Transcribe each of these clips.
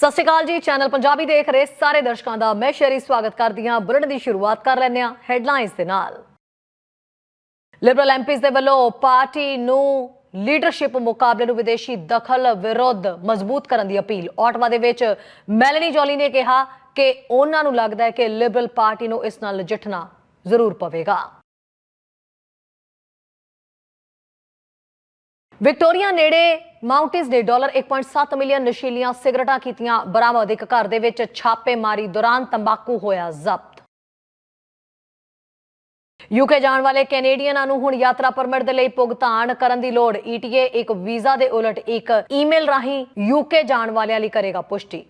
ਸਤਿ ਸ਼੍ਰੀ ਅਕਾਲ ਜੀ ਚੈਨਲ ਪੰਜਾਬੀ ਦੇਖ ਰਹੇ ਸਾਰੇ ਦਰਸ਼ਕਾਂ ਦਾ। ਮੈਂ ਸ਼ੇਰੀ ਸਵਾਗਤ ਕਰਦੀ ਹਾਂ। ਬੁਲਟ ਦੀ ਸ਼ੁਰੂਆਤ ਕਰ ਲੈਂਦੇ ਹਾਂ ਹੈਡਲਾਈਨਸ ਦੇ ਨਾਲ। ਲਿਬਰਲ ਐਮਪੀਜ਼ ਦੇ ਵੱਲੋਂ ਪਾਰਟੀ ਨੂੰ ਲੀਡਰਸ਼ਿਪ ਮੁਕਾਬਲੇ ਨੂੰ ਵਿਦੇਸ਼ੀ ਦਖਲ ਵਿਰੁੱਧ ਮਜ਼ਬੂਤ ਕਰਨ ਦੀ ਅਪੀਲ। ਆਟਵਾ ਦੇ ਵਿੱਚ ਮੈਲਨੀ ਜੋਲੀ ਨੇ ਕਿਹਾ ਕਿ ਉਹਨਾਂ ਨੂੰ ਲੱਗਦਾ ਹੈ ਕਿ ਲਿਬਰਲ ਪਾਰਟੀ ਨੂੰ ਇਸ ਨਾਲ ਨਜਿੱਠਣਾ ਜ਼ਰੂਰ ਪਵੇਗਾ। ਵਿਕਟੋਰੀਆ ਨੇੜੇ ਮਾਊਂਟੇਸ ਦੇ ਡਾਲਰ 1.7 ਮਿਲੀਅਨ ਨਸ਼ੀਲੀਆਂ ਸਿਗਰਟਾਂ ਕੀਤੀਆਂ। ਬਰਾਮਦ ਇੱਕ ਘਰ ਦੇ ਵਿੱਚ ਛਾਪੇਮਾਰੀ ਦੌਰਾਨ ਤੰਬਾਕੂ ਹੋਇਆ ਜ਼ਬਤ। ਯੂਕੇ ਜਾਣ ਵਾਲੇ ਕੈਨੇਡੀਅਨਾਂ ਨੂੰ ਹੁਣ ਯਾਤਰਾ ਪਰਮਿਟ ਦੇ ਲਈ ਭੁਗਤਾਨ ਕਰਨ ਦੀ ਲੋੜ। ਈਟੀਏ ਇੱਕ ਵੀਜ਼ਾ ਦੇ ਉਲਟ ਇੱਕ ਈਮੇਲ ਰਾਹੀਂ ਯੂਕੇ ਜਾਣ ਵਾਲਿਆਂ ਲਈ ਕਰੇਗਾ ਪੁਸ਼ਟੀ।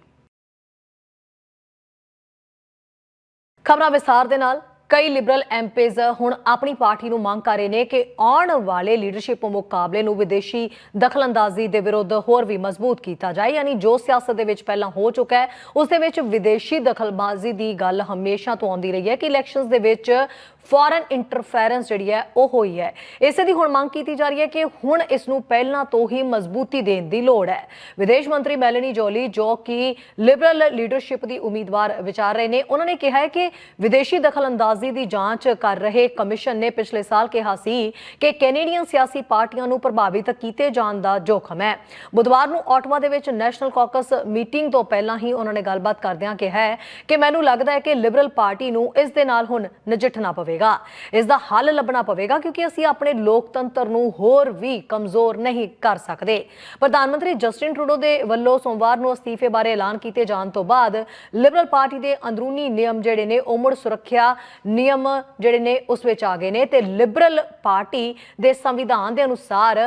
ਖਬਰਾਂ ਵਿਸਥਾਰ ਦੇ ਨਾਲ ਕਈ ਲਿਬਰਲ ਐਮਪੀਜ਼ ਹੁਣ ਆਪਣੀ ਪਾਰਟੀ ਨੂੰ ਮੰਗ ਕਰ ਰਹੇ ਨੇ ਕਿ ਆਉਣ ਵਾਲੇ ਲੀਡਰਸ਼ਿਪ ਮੁਕਾਬਲੇ ਨੂੰ ਵਿਦੇਸ਼ੀ ਦਖਲਅੰਦਾਜ਼ੀ ਦੇ ਵਿਰੁੱਧ ਹੋਰ ਵੀ ਮਜ਼ਬੂਤ ਕੀਤਾ ਜਾਏ। ਯਾਨੀ ਜੋ ਸਿਆਸਤ ਦੇ ਵਿੱਚ ਪਹਿਲਾਂ ਹੋ ਚੁੱਕਾ ਹੈ, ਉਸ ਦੇ ਵਿੱਚ ਵਿਦੇਸ਼ੀ ਦਖਲਬਾਜ਼ੀ ਦੀ ਗੱਲ ਹਮੇਸ਼ਾ ਤੋਂ ਆਉਂਦੀ ਰਹੀ ਹੈ ਕਿ ਇਲੈਕਸ਼ਨਸ ਦੇ ਵਿੱਚ ਫੋਰਨ ਇੰਟਰਫੇਰੈਂਸ ਜਿਹੜੀ ਹੈ, ਉਹ ਹੋਈ ਹੈ। ਇਸੇ ਦੀ ਹੁਣ ਮੰਗ ਕੀਤੀ ਜਾ ਰਹੀ ਹੈ ਕਿ ਹੁਣ ਇਸ ਨੂੰ ਪਹਿਲਾਂ ਤੋਂ ਹੀ ਮਜ਼ਬੂਤੀ ਦੇਣ ਦੀ ਲੋੜ ਹੈ। ਵਿਦੇਸ਼ ਮੰਤਰੀ ਮੈਲਨੀ ਜੋਲੀ, ਜੋ ਕਿ ਲਿਬਰਲ ਲੀਡਰਸ਼ਿਪ ਦੀ ਉਮੀਦਵਾਰ ਵਿਚਾਰ ਰਹੇ ਨੇ, ਉਹਨਾਂ ਨੇ ਕਿਹਾ ਹੈ ਕਿ ਵਿਦੇਸ਼ੀ ਦਖਲਅੰਦਾਜ਼ੀ ਦੀ ਜਾਂਚ ਕਰ ਰਹੇ ਕਮਿਸ਼ਨ ਨੇ ਪਿਛਲੇ ਸਾਲ ਕਿਹਾ ਸੀ ਕਿ ਕੈਨੇਡੀਅਨ ਸਿਆਸੀ ਪਾਰਟੀਆਂ ਨੂੰ ਪ੍ਰਭਾਵਿਤ ਕੀਤੇ ਜਾਣ ਦਾ ਜੋਖਮ ਹੈ। ਬੁੱਧਵਾਰ ਨੂੰ ਆਟਵਾ ਦੇ ਵਿੱਚ ਨੈਸ਼ਨਲ ਕਾਕਸ ਮੀਟਿੰਗ ਤੋਂ ਪਹਿਲਾਂ ਹੀ ਉਹਨਾਂ ਨੇ ਗੱਲਬਾਤ ਕਰਦਿਆਂ ਕਿਹਾ ਕਿ ਮੈਨੂੰ ਲੱਗਦਾ ਹੈ ਕਿ ਲਿਬਰਲ ਪਾਰਟੀ ਨੂੰ ਇਸ ਦੇ ਨਾਲ ਹੁਣ ਨਜਿੱਠਣਾ ਪਵੇਗਾ। ਇਸ ਦਾ ਹੱਲ ਲੱਭਣਾ ਪਵੇਗਾ ਕਿਉਂਕਿ ਅਸੀਂ ਆਪਣੇ ਲੋਕਤੰਤਰ ਨੂੰ ਹੋਰ ਵੀ ਕਮਜ਼ੋਰ ਨਹੀਂ ਕਰ ਸਕਦੇ। ਪ੍ਰਧਾਨ ਮੰਤਰੀ ਜਸਟਿਨ ਟਰੂਡੋ ਦੇ ਵੱਲੋਂ ਸੋਮਵਾਰ ਨੂੰ ਅਸਤੀਫੇ ਬਾਰੇ ਐਲਾਨ ਕੀਤੇ ਜਾਣ ਤੋਂ ਬਾਅਦ ਲਿਬਰਲ ਪਾਰਟੀ ਦੇ ਅੰਦਰੂਨੀ ਨਿਯਮ ਜਿਹੜੇ ਨੇ ਉਹ ਮੁੜ ਸੁਰੱਖਿਆ ਨਿਯਮ ਜਿਹੜੇ ਨੇ ਉਸ ਵਿੱਚ ਆ ਗਏ ਨੇ ਤੇ ਲਿਬਰਲ ਪਾਰਟੀ ਦੇ ਸੰਵਿਧਾਨ ਦੇ ਅਨੁਸਾਰ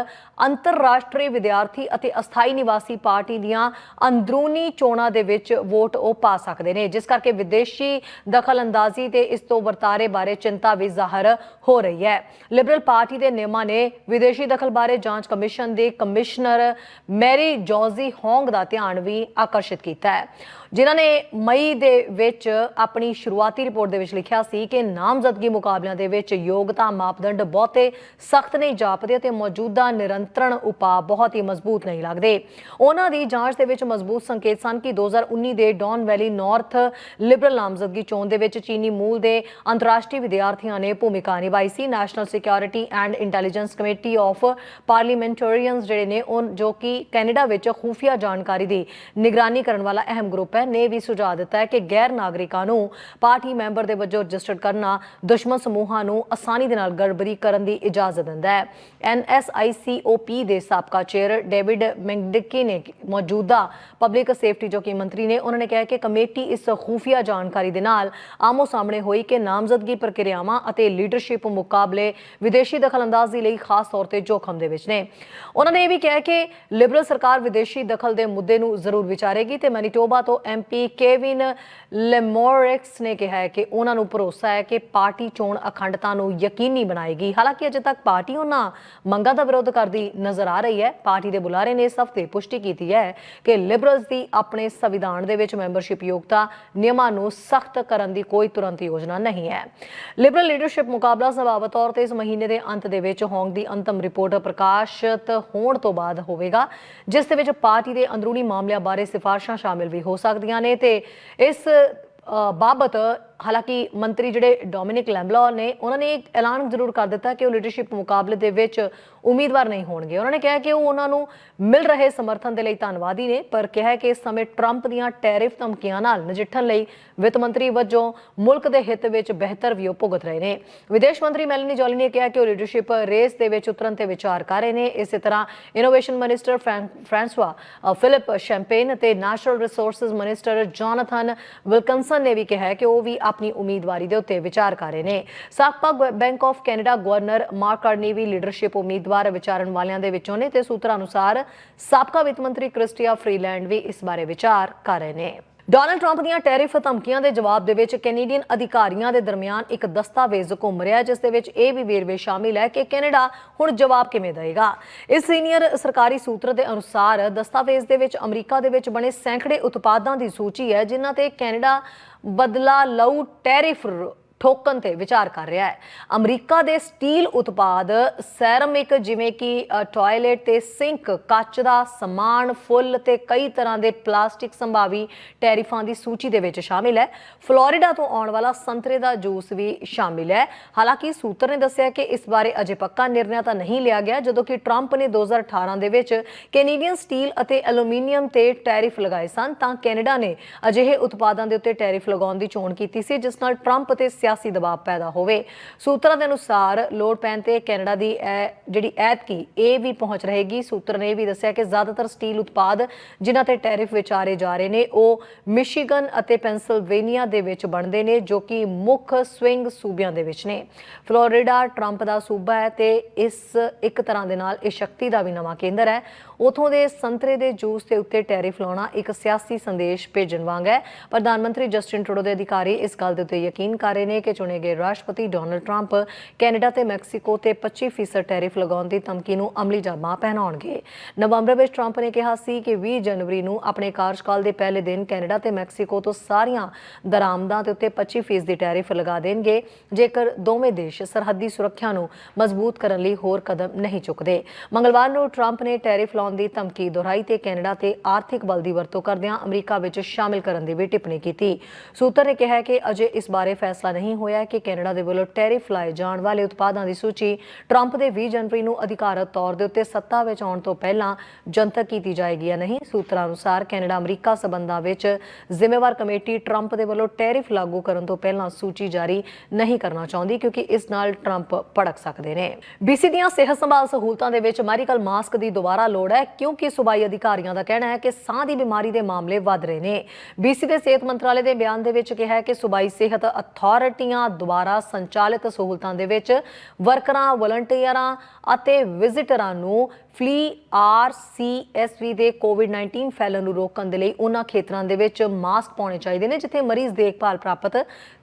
ਅੰਤਰਰਾਸ਼ਟਰੀ ਵਿਦਿਆਰਥੀ ਅਤੇ ਅਸਥਾਈ ਨਿਵਾਸੀ ਪਾਰਟੀ ਦੀਆਂ ਅੰਦਰੂਨੀ ਚੋਣਾਂ ਦੇ ਵਿੱਚ ਵੋਟ ਉਹ ਪਾ ਸਕਦੇ ਨੇ, ਜਿਸ ਕਰਕੇ ਵਿਦੇਸ਼ੀ ਦਖਲਅੰਦਾਜ਼ੀ ਤੇ ਇਸ ਤੋਂ ਵਰਤਾਰੇ ਬਾਰੇ ਚਿੰਤਾ ਵੀ ਜ਼ਾਹਰ ਹੋ ਰਹੀ ਹੈ। ਲਿਬਰਲ ਪਾਰਟੀ ਦੇ ਨਿਯਮਾਂ ਨੇ ਵਿਦੇਸ਼ੀ ਦਖਲ ਬਾਰੇ ਜਾਂਚ ਕਮਿਸ਼ਨ ਦੇ ਕਮਿਸ਼ਨਰ ਮੈਰੀ ਜੋਜ਼ੀ ਹੋਂਗ ਦਾ ਧਿਆਨ ਵੀ ਆਕਰਸ਼ਿਤ ਕੀਤਾ ਹੈ। ਜਿਨ੍ਹਾਂ ਨੇ ਮਈ ਦੇ ਵਿੱਚ ਆਪਣੀ ਸ਼ੁਰੂਆਤੀ ਰਿਪੋਰਟ ਦੇ ਵਿੱਚ ਲਿਖਿਆ ਸੀ ਕਿ ਨਾਮਜ਼ਦਗੀ ਮੁਕਾਬਲਿਆਂ ਦੇ ਵਿੱਚ ਯੋਗਤਾ ਮਾਪਦੰਡ ਬਹੁਤੇ ਸਖਤ ਨਹੀਂ ਜਾਪਦੇ ਅਤੇ ਮੌਜੂਦਾ ਨਿਰੰਤਰਣ ਉਪਾਅ ਬਹੁਤ ਹੀ ਮਜ਼ਬੂਤ ਨਹੀਂ ਲੱਗਦੇ। ਉਹਨਾਂ ਦੀ ਜਾਂਚ ਦੇ ਵਿੱਚ ਮਜ਼ਬੂਤ ਸੰਕੇਤ ਸਨ ਕਿ 2019 ਦੇ ਡੌਨ ਵੈਲੀ ਨਾਰਥ ਲਿਬਰਲ ਨਾਮਜ਼ਦਗੀ ਚੋਣ ਦੇ ਵਿੱਚ ਚੀਨੀ ਮੂਲ ਦੇ ਅੰਤਰਰਾਸ਼ਟਰੀ ਵਿਦਿਆਰਥੀਆਂ ਨੇ ਭੂਮਿਕਾ ਨਿਭਾਈ ਸੀ। National security and intelligence committee of parliamentarians ਜਿਹੜੇ ਨੇ ਉਹ ਜੋ ਕਿ ਕੈਨੇਡਾ ਵਿੱਚ ਖੂਫੀਆ ਜਾਣਕਾਰੀ ਦੀ ਨਿਗਰਾਨੀ ਕਰਨ ਵਾਲਾ ਅਹਿਮ ਗਰੁੱਪ ਹੈ, ਨੇ ਵੀ ਸੁਝਾਅ ਦਿੱਤਾ ਹੈ ਕਿ ਗੈਰ ਨਾਗਰਿਕਾਂ ਨੂੰ ਪਾਰਟੀ ਮੈਂਬਰ ਦੇ ਵਜੋਂ ਰਜਿਸਟਰ ਰਜਿਸਟਰਡ ਕਰਨਾ ਦੁਸ਼ਮਣ ਸਮੂਹਾਂ ਨੂੰ ਆਸਾਨੀ ਦੇ ਨਾਲ ਗੜਬੜੀ ਕਰਨ ਦੀ ਇਜਾਜ਼ਤ ਦਿੰਦਾ ਹੈ। ਐਨਐਸਆਈਸੀਓਪੀ ਦੇ ਸਾਬਕਾ ਚੇਅਰ ਡੇਵਿਡ ਮੈਂਗਡਿਕੀ ਨੇ ਮੌਜੂਦਾ ਪਬਲਿਕ ਸੇਫਟੀ ਜੋ ਕਿ ਮੰਤਰੀ ਨੇ ਉਹਨਾਂ ਨੇ ਕਿਹਾ ਕਿ ਕਮੇਟੀ ਇਸ ਖੂਫੀਆ ਜਾਣਕਾਰੀ ਦੇ ਨਾਲ ਆਮੋ ਸਾਹਮਣੇ ਹੋਈ ਕਿ ਨਾਮਜ਼ਦਗੀ ਪ੍ਰਕਿਰਿਆਵਾਂ ਅਤੇ ਲੀਡਰਸ਼ਿਪ ਮੁਕਾਬਲੇ ਵਿਦੇਸ਼ੀ ਦਖਲਅੰਦਾਜ਼ੀ ਲਈ ਖਾਸ ਤੌਰ ਤੇ ਜੋਖਮ ਦੇ ਵਿੱਚ ਨੇ। ਉਹਨਾਂ ਨੇ ਇਹ ਵੀ ਕਿਹਾ ਕਿ ਲਿਬਰਲ ਸਰਕਾਰ ਵਿਦੇਸ਼ੀ ਦਖਲ ਦੇ ਮੁੱਦੇ ਨੂੰ ਜ਼ਰੂਰ ਵਿਚਾਰੇਗੀ ਤੇ ਮੈਨੀਟੋਬਾ ਤੋਂ ਐਮਪੀ ਕੇਵਿਨ ਲੈਮੋਰਿਕਸ ਨੇ ਕਿਹਾ ਕਿ ਉਹਨਾਂ ਨੂੰ ਭਰੋਸਾ ਹੈ ਕਿ ਪਾਰਟੀ ਚੋਣ ਅਖੰਡਤਾ ਨੂੰ ਯਕੀਨੀ ਬਣਾਏਗੀ। ਹਾਲਾਂਕਿ ਅਜੇ ਤੱਕ ਪਾਰਟੀ ਉਹਨਾਂ ਮੰਗਾਂ ਦਾ ਵਿਰੋਧ ਕਰਦੀ ਨਜ਼ਰ ਆ ਰਹੀ ਹੈ। ਪਾਰਟੀ ਦੇ ਬੁਲਾਰੇ ਨੇ ਇਸ ਹਫ਼ਤੇ ਪੁਸ਼ਟੀ ਕੀਤੀ ਹੈ ਕਿ ਲਿਬਰਲਸ ਦੀ ਆਪਣੇ ਸੰਵਿਧਾਨ ਦੇ ਵਿੱਚ ਮੈਂਬਰਸ਼ਿਪ ਯੋਗਤਾ ਨਿਯਮਾਂ ਨੂੰ ਸਖਤ ਕਰਨ ਦੀ ਕੋਈ ਤੁਰੰਤ ਯੋਜਨਾ ਨਹੀਂ ਹੈ। ਲਿਬਰਲ ਲੀਡਰਸ਼ਿਪ ਮੁਕਾਬਲਾ ਸੰਭਾਵਤ ਤੌਰ ਤੇ ਇਸ ਮਹੀਨੇ ਦੇ ਅੰਤ ਦੇ ਵਿੱਚ ਹੋਂਗ ਦੀ ਅੰਤਮ ਰਿਪੋਰਟ ਪ੍ਰਕਾਸ਼ਿਤ ਹੋਣ ਤੋਂ ਬਾਅਦ ਹੋਵੇਗਾ, ਜਿਸ ਦੇ ਵਿੱਚ ਪਾਰਟੀ ਦੇ ਅੰਦਰੂਨੀ ਮਾਮਲਿਆਂ ਬਾਰੇ ਸਿਫਾਰਸ਼ਾਂ ਸ਼ਾਮਿਲ ਵੀ ਹੋ ਸਕਦੀਆਂ ਨੇ ਤੇ ਇਸ ਬਾਬਤ ਹਾਲਾਂਕਿ ਮੰਤਰੀ ਜਿਹੜੇ ਡੋਮਿਨਿਕ ਲੈਂਬਲਾ ਨੇ ਉਹਨਾਂ ਨੇ ਇੱਕ ਐਲਾਨ ਜ਼ਰੂਰ ਕਰ ਦਿੱਤਾ ਕਿ ਉਹ ਲੀਡਰਸ਼ਿਪ ਮੁਕਾਬਲੇ ਦੇ ਵਿੱਚ ਉਮੀਦਵਾਰ ਨਹੀਂ ਹੋਣਗੇ। ਉਹਨਾਂ ਨੇ ਕਿਹਾ ਕਿ ਉਹ ਉਹਨਾਂ ਨੂੰ ਮਿਲ ਰਹੇ ਸਮਰਥਨ ਦੇ ਲਈ ਧੰਨਵਾਦੀ ਨੇ ਪਰ ਕਿਹਾ ਕਿ ਇਸ ਸਮੇਂ ਟਰੰਪ ਦੀਆਂ ਟੈਰਿਫ ਧਮਕੀਆਂ ਨਾਲ ਨਜਿੱਠਣ ਲਈ ਵਿੱਤ ਮੰਤਰੀ ਵਜੋਂ ਮੁਲਕ ਦੇ ਹਿੱਤ ਵਿੱਚ ਬਿਹਤਰ ਵੀ ਭੁਗਤ ਰਹੇ ਨੇ। ਵਿਦੇਸ਼ ਮੰਤਰੀ ਮੈਲਨੀ ਜੋਲੀ ਨੇ ਕਿਹਾ ਕਿ ਉਹ ਲੀਡਰਸ਼ਿਪ ਰੇਸ ਦੇ ਵਿੱਚ ਉਤਰਨ ਤੇ ਵਿਚਾਰ ਕਰ ਰਹੇ ਨੇ। ਇਸੇ ਤਰ੍ਹਾਂ innovation minister Francois uh, Philippe Champagne ਅਤੇ national resources minister Jonathan Wilkinson ਨੇ ਵੀ ਕਿਹਾ ਕਿ ਉਹ ਵੀ ਆਪਣੀ ਉਮੀਦਵਾਰੀ ਦੇ ਉੱਤੇ ਵਿਚਾਰ ਕਰ ਰਹੇ ਨੇ। ਸਾਬਕਾ Bank of Canada governor Mark Carney we leadership ਉਮੀਦਵਾਰ ਵਿਚਾਰਨ ਵਾਲਿਆਂ ਦੇ ਵਿੱਚੋਂ ਨੇ ਤੇ ਸੂਤਰਾਂ ਅਨੁਸਾਰ ਸਾਬਕਾ ਵਿੱਤ ਮੰਤਰੀ ਕ੍ਰਿਸਟੀਆ ਫਰੀਲੈਂਡ ਵੀ ਇਸ ਬਾਰੇ ਵਿਚਾਰ ਕਰ ਰਹੇ ਨੇ। ਡੋਨਲਡ ਟਰੰਪ ਦੀਆਂ ਟੈਰਿਫ ਧਮਕੀਆਂ ਦੇ ਜਵਾਬ ਦੇ ਵਿੱਚ ਕੈਨੇਡੀਅਨ ਅਧਿਕਾਰੀਆਂ ਦੇ ਦਰਮਿਆਨ ਇੱਕ ਦਸਤਾਵੇਜ਼ ਘੁੰਮ ਰਿਹਾ ਜਿਸ ਦੇ ਵਿੱਚ ਇਹ ਵੀ ਵੇਰਵੇ ਸ਼ਾਮਿਲ ਹੈ ਕਿ ਕੈਨੇਡਾ ਹੁਣ ਜਵਾਬ ਕਿਵੇਂ ਦੇਵੇਗਾ। ਇਸ ਸੀਨੀਅਰ ਸਰਕਾਰੀ ਸੂਤਰ ਦੇ ਅਨੁਸਾਰ ਦਸਤਾਵੇਜ਼ ਦੇ ਵਿੱਚ ਅਮਰੀਕਾ ਦੇ ਵਿੱਚ ਬਣੇ ਸੈਂਕੜੇ ਉਤਪਾਦਾਂ ਦੀ ਸੂਚੀ ਹੈ, ਜਿਨ੍ਹਾਂ ਤੇ ਕੈਨੇਡਾ ਬਦਲਾ ਲਊ ਟੈਰਿਫ ਠੋਕਣ ਤੇ ਵਿਚਾਰ ਕਰ ਰਿਹਾ ਹੈ। ਅਮਰੀਕਾ ਦੇ ਸਟੀਲ ਉਤਪਾਦ ਸੈਰਾਮਿਕ ਜਿਵੇਂ ਕਿ ਅ, ਟਾਇਲਟ ਤੇ ਸਿੰਕ ਕੱਚ ਦਾ ਸਮਾਨ ਫੁੱਲ ਤੇ ਕਈ ਤਰ੍ਹਾਂ ਦੇ ਪਲਾਸਟਿਕ ਸੰਭਾਵੀ ਟੈਰਿਫਾਂ ਦੀ ਸੂਚੀ ਦੇ ਵਿੱਚ ਸ਼ਾਮਿਲ ਹੈ। ਫਲੋਰੀਡਾ ਤੋਂ ਆਉਣ ਵਾਲਾ ਸੰਤਰੇ ਦਾ ਜੂਸ ਵੀ ਸ਼ਾਮਿਲ ਹੈ। ਹਾਲਾਂਕਿ ਸੂਤਰ ਨੇ ਦੱਸਿਆ ਕਿ ਇਸ ਬਾਰੇ ਅਜੇ ਪੱਕਾ ਨਿਰਣੈ ਤਾਂ ਨਹੀਂ ਲਿਆ ਗਿਆ ਜਦੋਂ ਕਿ ਟਰੰਪ ਨੇ 2018 ਦੇ ਵਿੱਚ ਕੈਨੇਡੀਅਨ ਸਟੀਲ ਅਤੇ ਐਲੂਮੀਨੀਅਮ ਤੇ ਟੈਰਿਫ ਲਗਾਏ ਸਨ ਤਾਂ ਕੈਨੇਡਾ ਨੇ ਅਜਿਹੇ ਉਤਪਾਦਾਂ ਦੇ ਉੱਤੇ ਟੈਰਿਫ ਲਗਾਉਣ ਦੀ ਚੋਣ ਕੀਤੀ ਸੀ ਜਿਸ ਨਾਲ ਟਰੰਪ ਅਤੇ ਸਿਆਸੀ ਦਬਾਅ ਪੈਦਾ ਹੋਵੇ। ਸੂਤਰਾਂ ਦੇ ਅਨੁਸਾਰ ਲੋੜ ਪੈਣ ਤੇ ਕੈਨੇਡਾ ਦੀ ਜਿਹੜੀ ਐਤਕੀ ਇਹ ਵੀ ਪਹੁੰਚ ਰਹੇਗੀ। ਸੂਤਰ ਨੇ ਇਹ ਵੀ ਦੱਸਿਆ ਕਿ ਜ਼ਿਆਦਾਤਰ ਸਟੀਲ ਉਤਪਾਦ ਜਿਨ੍ਹਾਂ ਤੇ ਟੈਰਿਫ ਵਿਚਾਰੇ ਜਾ ਰਹੇ ਨੇ, ਉਹ ਮਿਸ਼ੀਗਨ ਅਤੇ ਪੈਂਸਿਲਵੇਨੀਆ ਦੇ ਵਿੱਚ ਬਣਦੇ ਨੇ, ਜੋ ਕਿ ਮੁੱਖ ਸਵਿੰਗ ਸੂਬਿਆਂ ਦੇ ਵਿੱਚ ਨੇ। ਫਲੋਰੀਡਾ ਟਰੰਪ ਦਾ ਸੂਬਾ ਹੈ ਤੇ ਇਸ ਇੱਕ ਤਰ੍ਹਾਂ ਦੇ ਨਾਲ ਇਹ ਸ਼ਕਤੀ ਦਾ ਵੀ ਨਵਾਂ ਕੇਂਦਰ ਹੈ। ਉਥੋਂ ਦੇ ਸੰਤਰੇ ਦੇ ਜੂਸ ਦੇ ਉੱਤੇ ਟੈਰਿਫ ਲਾਉਣਾ ਇੱਕ ਸਿਆਸੀ ਸੰਦੇਸ਼ ਭੇਜਣ ਵਾਂਗ ਹੈ। ਪ੍ਰਧਾਨ ਮੰਤਰੀ ਜਸਟਿਨ ਟਰੂਡੋ ਦੇ ਅਧਿਕਾਰੀ ਇਸ ਗੱਲ ਦੇ ਉੱਤੇ ਯਕੀਨ ਕਰ ਰਹੇ ਨੇ ਕਿ ਚੁਣੇ ਗਏ ਰਾਸ਼ਟਰਪਤੀ ਡੋਨਲਡ ਟਰੰਪ ਕੈਨੇਡਾ ਤੇ ਮੈਕਸੀਕੋ ਤੇ 25% ਟੈਰਿਫ ਲਗਾਉਣ ਦੀ ਧਮਕੀ ਨੂੰ ਅਮਲੀ ਜਾਮਾ ਪਹਿਨਾਉਣਗੇ। ਨਵੰਬਰ ਵਿੱਚ ਟਰੰਪ ਨੇ ਕਿਹਾ ਸੀ ਕਿ 20 ਜਨਵਰੀ ਨੂੰ ਆਪਣੇ ਕਾਰਜਕਾਲ ਦੇ ਪਹਿਲੇ ਦਿਨ ਕੈਨੇਡਾ ਤੇ ਮੈਕਸੀਕੋ ਤੋਂ ਸਾਰੀਆਂ ਦਰਾਮਦਾਂ ਦੇ ਉੱਤੇ 25% ਦੀ ਟੈਰਿਫ ਲਗਾ ਦੇਣਗੇ, ਜੇਕਰ ਦੋਵੇਂ ਦੇਸ਼ ਸਰਹੱਦੀ ਸੁਰੱਖਿਆ ਨੂੰ ਮਜ਼ਬੂਤ ਕਰਨ ਲਈ ਹੋਰ ਕਦਮ ਨਹੀਂ ਚੁੱਕਦੇ। ਮੰਗਲਵਾਰ ਨੂੰ ਟਰੰਪ ਨੇ ਟੈਰਿਫ ਲਾਉਣ ਦੀ ਧਮਕੀ ਦੁਹਰਾਈ ਤੇ ਕੈਨੇਡਾ ਤੇ ਆਰਥਿਕ ਬਲ ਦੀ ਵਰਤੋਂ ਕਰਦਿਆਂ ਅਮਰੀਕਾ ਵਿੱਚ ਸ਼ਾਮਿਲ ਕਰਨ ਦੀ ਵੀ ਟਿੱਪਣੀ ਕੀਤੀ। ਸੂਤਰ ਨੇ ਕਿਹਾ ਕਿ ਅਜੇ ਇਸ ਬਾਰੇ ਫੈਸਲਾ ਨਹੀਂ ਹੋਇਆ ਕਿ ਕੈਨੇਡਾ ਦੇ ਵੱਲੋਂ ਟੈਰਿਫ ਲਾਏ ਜਾਣ ਵਾਲੇ ਉਤਪਾਦਾਂ ਦੀ ਸੂਚੀ ਟਰੰਪ ਦੇ 20 ਜਨਵਰੀ ਨੂੰ ਅਧਿਕਾਰਤ ਤੌਰ ਦੇ ਉੱਤੇ ਸੱਤਾ ਵਿੱਚ ਆਉਣ ਤੋਂ ਪਹਿਲਾਂ ਜਨਤਕ ਕੀਤੀ ਜਾਏਗੀ ਜਾਂ ਨਹੀਂ, ਸੂਤਰਾਂ ਅਨੁਸਾਰ ਕੈਨੇਡਾ ਅਮਰੀਕਾ ਸਬੰਧਾਂ ਵਿੱਚ ਜ਼ਿੰਮੇਵਾਰ ਕਮੇਟੀ ਟਰੰਪ ਦੇ ਵੱਲੋਂ ਟੈਰਿਫ ਲਾਗੂ ਕਰਨ ਤੋਂ ਪਹਿਲਾਂ ਸੂਚੀ ਜਾਰੀ ਨਹੀਂ ਕਰਨਾ ਚਾਹੁੰਦੀ ਕਿਉਂਕਿ ਇਸ ਨਾਲ ਟਰੰਪ ਭੜਕ ਸਕਦੇ ਨੇ। ਬੀਸੀ ਦੀਆਂ ਸਿਹਤ ਸੰਭਾਲ ਸਹੂਲਤਾਂ ਦੇ ਵਿੱਚ ਮੈਡੀਕਲ ਮਾਸਕ ਦੀ ਦੁਬਾਰਾ ਲੋੜ ਹੈ, ਕਿਉਂਕਿ ਸੂਬਾਈ ਅਧਿਕਾਰੀਆਂ ਦਾ ਕਹਿਣਾ ਹੈ ਕਿ ਸਾਹ ਦੀ ਬਿਮਾਰੀ ਦੇ ਮਾਮਲੇ ਵੱਧ ਰਹੇ ਨੇ। ਬੀਸੀ ਦੇ ਸਿਹਤ ਮੰਤਰਾਲੇ ਦੇ ਬਿਆਨ ਦੇ ਵਿੱਚ ਕਿਹਾ ਹੈ ਕਿ ਸੂਬਾਈ ਸਿਹਤ ਅਥਾਰਟੀਆਂ ਦੁਆਰਾ ਸੰਚਾਲਿਤ ਸਹੂਲਤਾਂ ਦੇ ਵਿੱਚ ਵਰਕਰਾਂ, ਵਲੰਟੀਅਰਾਂ ਅਤੇ ਵਿਜ਼ਿਟਰਾਂ ਨੂੰ ਫਲੀ ਆਰਸੀਐਸਵੀ ਦੇ ਕੋਵਿਡ-19 ਫੈਲਣ ਨੂੰ ਰੋਕਣ ਦੇ ਲਈ ਉਹਨਾਂ ਖੇਤਰਾਂ ਦੇ ਵਿੱਚ ਮਾਸਕ ਪਾਉਣੇ ਚਾਹੀਦੇ ਨੇ, ਜਿੱਥੇ ਮਰੀਜ਼ ਦੇਖਭਾਲ ਪ੍ਰਾਪਤ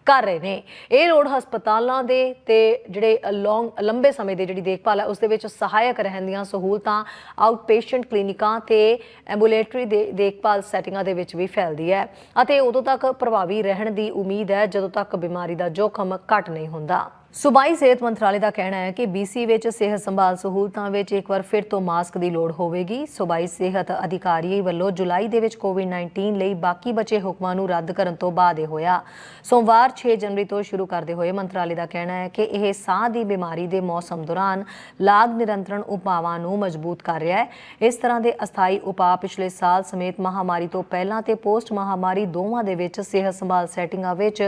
ਕਰ ਰਹੇ ਨੇ। ਇਹ ਲੋੜ ਹਸਪਤਾਲਾਂ ਦੇ ਤੇ ਜਿਹੜੇ ਲੌਂਗ ਲੰਬੇ ਸਮੇਂ ਦੇ ਜਿਹੜੀ ਦੇਖਭਾਲ ਹੈ, ਉਸ ਦੇ ਵਿੱਚ ਸਹਾਇਕ ਰਹਿਣ ਦੀਆਂ ਸਹੂਲਤਾਂ ਆਊਟ ਪੇਸ਼ੈਂਟ ਕਲੀਨਿਕਾਂ ਤੇ ਐਂਬੂਲੇਟਰੀ ਦੇ ਦੇਖਭਾਲ ਸੈਟਿੰਗਾਂ ਦੇ ਵਿੱਚ ਵੀ ਫੈਲਦੀ ਹੈ ਅਤੇ ਉਦੋਂ ਤੱਕ ਪ੍ਰਭਾਵੀ ਰਹਿਣ ਦੀ ਉਮੀਦ ਹੈ, ਜਦੋਂ ਤੱਕ ਬਿਮਾਰੀ ਦਾ ਜੋਖਮ ਘਟ ਨਹੀਂ ਹੁੰਦਾ। ਸੂਬਾਈ ਸਿਹਤ ਮੰਤਰਾਲੇ ਦਾ ਕਹਿਣਾ ਹੈ ਕਿ BC ਵਿੱਚ ਸਿਹਤ ਸੰਭਾਲ ਸਹੂਲਤਾਂ ਵਿੱਚ ਇੱਕ ਵਾਰ ਫਿਰ ਤੋਂ ਮਾਸਕ ਦੀ ਲੋੜ ਹੋਵੇਗੀ। ਸੂਬਾਈ ਸਿਹਤ ਅਧਿਕਾਰੀ ਵੱਲੋਂ ਜੁਲਾਈ ਦੇ ਵਿੱਚ ਕੋਵਿਡ-19 ਲਈ ਬਾਕੀ ਬਚੇ ਹੁਕਮਾਂ ਨੂੰ ਰੱਦ ਕਰਨ ਤੋਂ ਬਾਅਦ ਇਹ ਹੋਇਆ। ਸੋਮਵਾਰ 6 ਜਨਵਰੀ ਤੋਂ ਸ਼ੁਰੂ ਕਰਦੇ ਹੋਏ ਮੰਤਰਾਲੇ ਦਾ ਕਹਿਣਾ ਹੈ ਕਿ ਇਹ ਸਾਹ ਦੀ ਬਿਮਾਰੀ ਦੇ ਮੌਸਮ ਦੌਰਾਨ ਲਾਗ ਨਿਰੰਤਰਣ ਉਪਾਵਾਂ ਨੂੰ ਮਜ਼ਬੂਤ ਕਰ ਰਿਹਾ ਹੈ। ਇਸ ਤਰ੍ਹਾਂ ਦੇ ਅਸਥਾਈ ਉਪਾਅ ਪਿਛਲੇ ਸਾਲ ਸਮੇਤ ਮਹਾਮਾਰੀ ਤੋਂ ਪਹਿਲਾਂ ਤੇ ਪੋਸਟ ਮਹਾਮਾਰੀ ਦੋਵਾਂ ਦੇ ਵਿੱਚ ਸਿਹਤ ਸੰਭਾਲ ਸੈਟਿੰਗਾਂ ਵਿੱਚ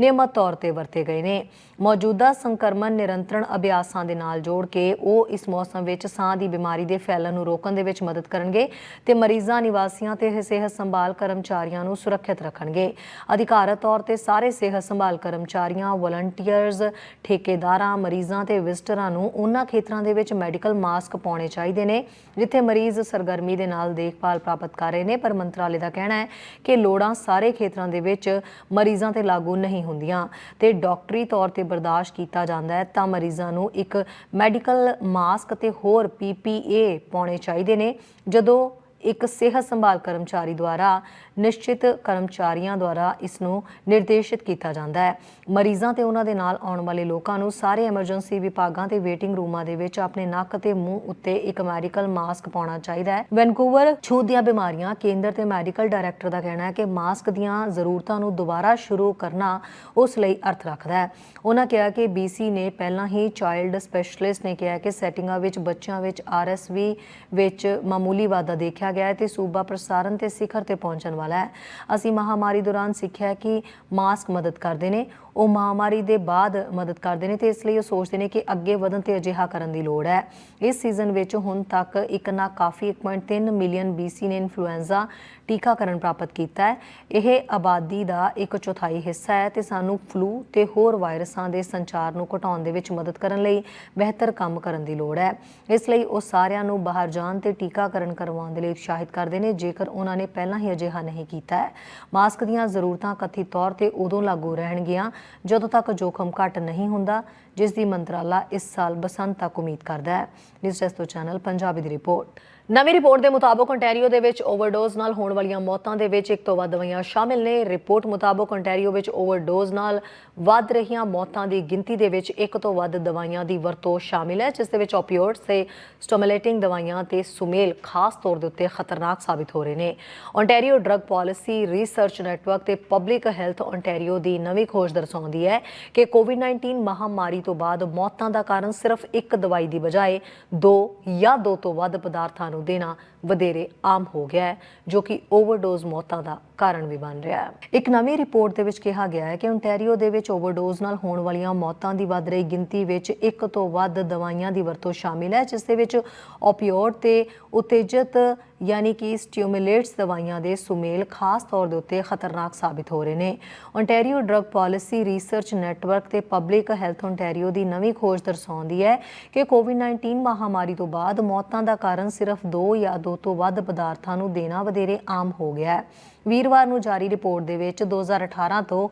ਨਿਯਮਤ ਤੌਰ ਤੇ ਵਰਤੇ ਗਏ ਨੇ। ਮੌਜੂਦਾ ਸੰਕਰਮਣ ਨਿਰੰਤਰਣ ਅਭਿਆਸਾਂ ਦੇ ਨਾਲ ਜੋੜ ਕੇ ਉਹ ਇਸ ਮੌਸਮ ਵਿੱਚ ਸਾਹ ਦੀ ਬਿਮਾਰੀ ਦੇ ਫੈਲਣ ਨੂੰ ਰੋਕਣ ਦੇ ਵਿੱਚ ਮਦਦ ਕਰਨਗੇ ਤੇ ਮਰੀਜ਼ਾਂ, ਨਿਵਾਸੀਆਂ ਤੇ ਸਿਹਤ ਸੰਭਾਲ ਕਰਮਚਾਰੀਆਂ ਨੂੰ ਸੁਰੱਖਿਅਤ ਰੱਖਣਗੇ। ਅਧਿਕਾਰਤ ਤੌਰ ਤੇ ਸਾਰੇ ਸਿਹਤ ਸੰਭਾਲ ਕਰਮਚਾਰੀਆਂ ਵਲੰਟੀਅਰਸ ਠੇਕੇਦਾਰਾਂ, ਮਰੀਜ਼ਾਂ ਤੇ ਵਿਜ਼ਟਰਾਂ ਨੂੰ ਉਹਨਾਂ ਖੇਤਰਾਂ ਦੇ ਵਿੱਚ ਮੈਡੀਕਲ ਮਾਸਕ ਪਾਉਣੇ ਚਾਹੀਦੇ ਨੇ, ਜਿੱਥੇ ਮਰੀਜ਼ ਸਰਗਰਮੀ ਦੇ ਨਾਲ ਦੇਖਭਾਲ ਪ੍ਰਾਪਤ ਕਰ ਰਹੇ ਨੇ। ਪਰ ਮੰਤਰਾਲੇ ਦਾ ਕਹਿਣਾ ਹੈ ਕਿ ਲੋੜਾਂ ਸਾਰੇ ਖੇਤਰਾਂ ਦੇ ਵਿੱਚ ਮਰੀਜ਼ਾਂ ਤੇ ਲਾਗੂ ਨਹੀਂ ਹੁੰਦੀਆਂ ਤੇ ਡਾਕਟਰੀ ਤੌਰ ਤੇ ਬਰਦਾਸ਼ਤ ਕੀਤਾ ਜਾਂਦਾ ਹੈ, ਤਾਂ ਮਰੀਜ਼ਾਂ ਨੂੰ ਇੱਕ ਮੈਡੀਕਲ ਮਾਸਕ ਅਤੇ ਹੋਰ PPE ਪਾਉਣੇ ਚਾਹੀਦੇ ਨੇ। ਜਦੋਂ ਇੱਕ ਸਿਹਤ ਸੰਭਾਲ ਕਰਮਚਾਰੀ ਦੁਆਰਾ, ਨਿਸ਼ਚਿਤ ਕਰਮਚਾਰੀਆਂ ਦੁਆਰਾ ਇਸ ਨੂੰ ਨਿਰਦੇਸ਼ਿਤ ਕੀਤਾ ਜਾਂਦਾ ਹੈ। ਮਰੀਜ਼ਾਂ ਤੇ ਉਹਨਾਂ ਦੇ ਨਾਲ ਆਉਣ ਵਾਲੇ ਲੋਕਾਂ ਨੂੰ ਸਾਰੇ ਐਮਰਜੈਂਸੀ ਵਿਭਾਗਾਂ ਤੇ ਵੇਟਿੰਗ ਰੂਮਾਂ ਦੇ ਵਿੱਚ ਆਪਣੇ ਨੱਕ ਤੇ ਮੂੰਹ ਉੱਤੇ ਇੱਕ ਮੈਡੀਕਲ ਮਾਸਕ ਪਾਉਣਾ ਚਾਹੀਦਾ ਹੈ। ਵੈਨਕੂਵਰ ਛੂਤ ਦੀਆਂ ਬਿਮਾਰੀਆਂ, ਕੇਂਦਰ ਤੇ ਮੈਡੀਕਲ ਡਾਇਰੈਕਟਰ ਦਾ ਕਹਿਣਾ ਹੈ ਕਿ ਮਾਸਕ ਦੀਆਂ ਜ਼ਰੂਰਤਾਂ ਨੂੰ ਦੁਬਾਰਾ ਸ਼ੁਰੂ ਕਰਨਾ ਉਸ ਲਈ ਅਰਥ ਰੱਖਦਾ ਹੈ। ਉਹਨਾਂ ਕਿਹਾ ਕਿ BC ਨੇ ਪਹਿਲਾਂ ਹੀ ਚਾਈਲਡ ਸਪੈਸ਼ਲਿਸਟ ਨੇ ਕਿਹਾ ਕਿ ਸੈਟਿੰਗਾਂ ਵਿੱਚ ਬੱਚਿਆਂ ਵਿੱਚ RSV ਵਿੱਚ ਮਾਮੂਲੀ ਵਾਧਾ ਦੇਖਿਆ ਗਿਆ ਹੈ ਤੇ ਸੂਬਾ ਪ੍ਰਸਾਰਨ ਤੇ ਸਿਖਰ ਤੇ ਪਹੁੰਚਣ ਵਾਲਾ ਹੈ। ਅਸੀਂ ਮਹਾਮਾਰੀ ਦੌਰਾਨ ਸਿੱਖਿਆ ਕਿ ਮਾਸਕ ਮਦਦ ਕਰਦੇ ਨੇ। ਉਹ ਮਹਾਮਾਰੀ ਦੇ ਬਾਅਦ ਮਦਦ ਕਰਦੇ ਨੇ ਤੇ ਇਸ ਲਈ ਉਹ ਸੋਚਦੇ ਨੇ ਕਿ ਅੱਗੇ ਵਧਣ ਤੇ ਅਜਿਹਾ ਕਰਨ ਦੀ ਲੋੜ ਹੈ। ਇਸ ਸੀਜ਼ਨ ਵਿੱਚ ਹੁਣ ਤੱਕ ਇੱਕ ਨਾ ਕਾਫੀ 1.3 ਮਿਲੀਅਨ BC ਨੇ ਇਨਫਲੂਐਂਜ਼ਾ ਟੀਕਾਕਰਨ ਪ੍ਰਾਪਤ ਕੀਤਾ ਹੈ। ਇਹ ਆਬਾਦੀ ਦਾ ਇੱਕ ਚੌਥਾਈ ਹਿੱਸਾ ਹੈ ਤੇ ਸਾਨੂੰ ਫਲੂ ਤੇ ਹੋਰ ਵਾਇਰਸਾਂ ਦੇ ਸੰਚਾਰ ਨੂੰ ਘਟਾਉਣ ਦੇ ਵਿੱਚ ਮਦਦ ਕਰਨ ਲਈ ਬਿਹਤਰ ਕੰਮ ਕਰਨ ਦੀ ਲੋੜ ਹੈ। ਇਸ ਲਈ ਉਹ ਸਾਰਿਆਂ ਨੂੰ ਬਾਹਰ ਜਾਣ ਤੇ ਟੀਕਾਕਰਨ ਕਰਵਾਉਣ ਦੇ ਲਈ ਉਤਸ਼ਾਹਿਤ ਕਰਦੇ ਨੇ, ਜੇਕਰ ਉਹਨਾਂ ਨੇ ਪਹਿਲਾਂ ਹੀ ਅਜਿਹਾ ਨਹੀਂ ਕੀਤਾ ਹੈ। ਮਾਸਕ ਦੀਆਂ ਜ਼ਰੂਰਤਾਂ ਕਥਿਤ ਤੌਰ ਤੇ ਉਦੋਂ ਲਾਗੂ ਰਹਿਣਗੀਆਂ ਜਦੋਂ ਤੱਕ ਜੋਖਮ ਘਟ ਨਹੀਂ ਹੁੰਦਾ ਜਿਸ ਦੀ ਮੰਤਰਾਲਾ ਇਸ ਸਾਲ ਬਸੰਤ ਤੱਕ ਉਮੀਦ ਕਰਦਾ ਹੈ। ਨਿਊਜ਼ ਡੈਸਕ ਤੋਂ ਚੈਨਲ ਪੰਜਾਬੀ ਦੀ ਰਿਪੋਰਟ। ਨਵੀਂ ਰਿਪੋਰਟ ਦੇ ਮੁਤਾਬਕ ontario ਦੇ ਵਿੱਚ ਓਵਰਡੋਜ਼ ਨਾਲ ਹੋਣ ਵਾਲੀਆਂ ਮੌਤਾਂ ਦੇ ਵਿੱਚ ਇੱਕ ਤੋਂ ਵੱਧ ਦਵਾਈਆਂ ਸ਼ਾਮਿਲ ਨੇ। ਰਿਪੋਰਟ ਮੁਤਾਬਕ ontario ਵਿੱਚ ਓਵਰਡੋਜ਼ ਨਾਲ ਵੱਧ ਰਹੀਆਂ ਮੌਤਾਂ ਦੀ ਗਿਣਤੀ ਦੇ ਵਿੱਚ ਇੱਕ ਤੋਂ ਵੱਧ ਦਵਾਈਆਂ ਦੀ ਵਰਤੋਂ ਸ਼ਾਮਿਲ ਹੈ, ਜਿਸ ਦੇ ਵਿੱਚ ਓਪੀਓਇਡਸ ਤੇ ਸਟਿਮੂਲੇਟਿੰਗ ਦਵਾਈਆਂ ਤੇ ਸੁਮੇਲ ਖਾਸ ਤੌਰ ਦੇ ਉੱਤੇ ਖਤਰਨਾਕ ਸਾਬਿਤ ਹੋ ਰਹੇ ਨੇ। ontario drug policy research network ਤੇ ਪਬਲਿਕ ਹੈਲਥ ontario ਦੀ ਨਵੀਂ ਖੋਜ ਦਰਸਾਉਂਦੀ ਹੈ ਕਿ ਕੋਵਿਡ-19 ਮਹਾਮਾਰੀ ਤੋਂ ਬਾਅਦ ਮੌਤਾਂ ਦਾ ਕਾਰਨ ਸਿਰਫ ਇੱਕ ਦਵਾਈ ਦੀ ਬਜਾਏ ਦੋ ਜਾਂ ਦੋ ਤੋਂ ਵੱਧ ਪਦਾਰਥਾਂ ਨੂੰ ਦੇਣਾ ਵਧੇਰੇ ਆਮ ਹੋ ਗਿਆ ਹੈ, ਜੋ ਕਿ ਓਵਰਡੋਜ਼ ਮੌਤਾਂ ਦਾ ਕਾਰਨ ਵੀ ਬਣ ਰਿਹਾ ਹੈ। ਇੱਕ ਨਵੀਂ ਰਿਪੋਰਟ ਦੇ ਵਿੱਚ ਕਿਹਾ ਗਿਆ ਹੈ ਕਿ ontario ਦੇ ਵਿੱਚ ਓਵਰਡੋਜ਼ ਨਾਲ ਹੋਣ ਵਾਲੀਆਂ ਮੌਤਾਂ ਦੀ ਵੱਧ ਰਹੀ ਗਿਣਤੀ ਵਿੱਚ ਇੱਕ ਤੋਂ ਵੱਧ ਦਵਾਈਆਂ ਦੀ ਵਰਤੋਂ ਸ਼ਾਮਿਲ ਹੈ, ਜਿਸ ਦੇ ਵਿੱਚ ਓਪੀਓਇਡ ਤੇ ਉਤੇਜਿਤ ਯਾਨੀ ਕਿ ਸਟਿਮੂਲੇਟਸ ਦਵਾਈਆਂ ਦੇ ਸੁਮੇਲ ਖਾਸ ਤੌਰ ਦੇ ਉੱਤੇ ਖਤਰਨਾਕ ਸਾਬਿਤ ਹੋ ਰਹੇ ਨੇ। Ontario drug policy research network ਤੇ ਪਬਲਿਕ ਹੈਲਥ ontario ਦੀ ਨਵੀਂ ਖੋਜ ਦਰਸਾਉਂਦੀ ਹੈ ਕਿ ਕੋਵਿਡ-19 ਮਹਾਮਾਰੀ ਤੋਂ ਬਾਅਦ ਮੌਤਾਂ ਦਾ ਕਾਰਨ ਸਿਰਫ ਦੋ ਜਾਂ ਦੋ ਤੋਂ ਵੱਧ ਪਦਾਰਥਾਂ ਨੂੰ ਦੇਣਾ ਵਧੇਰੇ ਆਮ ਹੋ ਗਿਆ ਹੈ। ਵੀਰਵਾਰ ਨੂੰ ਜਾਰੀ ਰਿਪੋਰਟ ਦੇ ਵਿੱਚ 2018 ਤੋਂ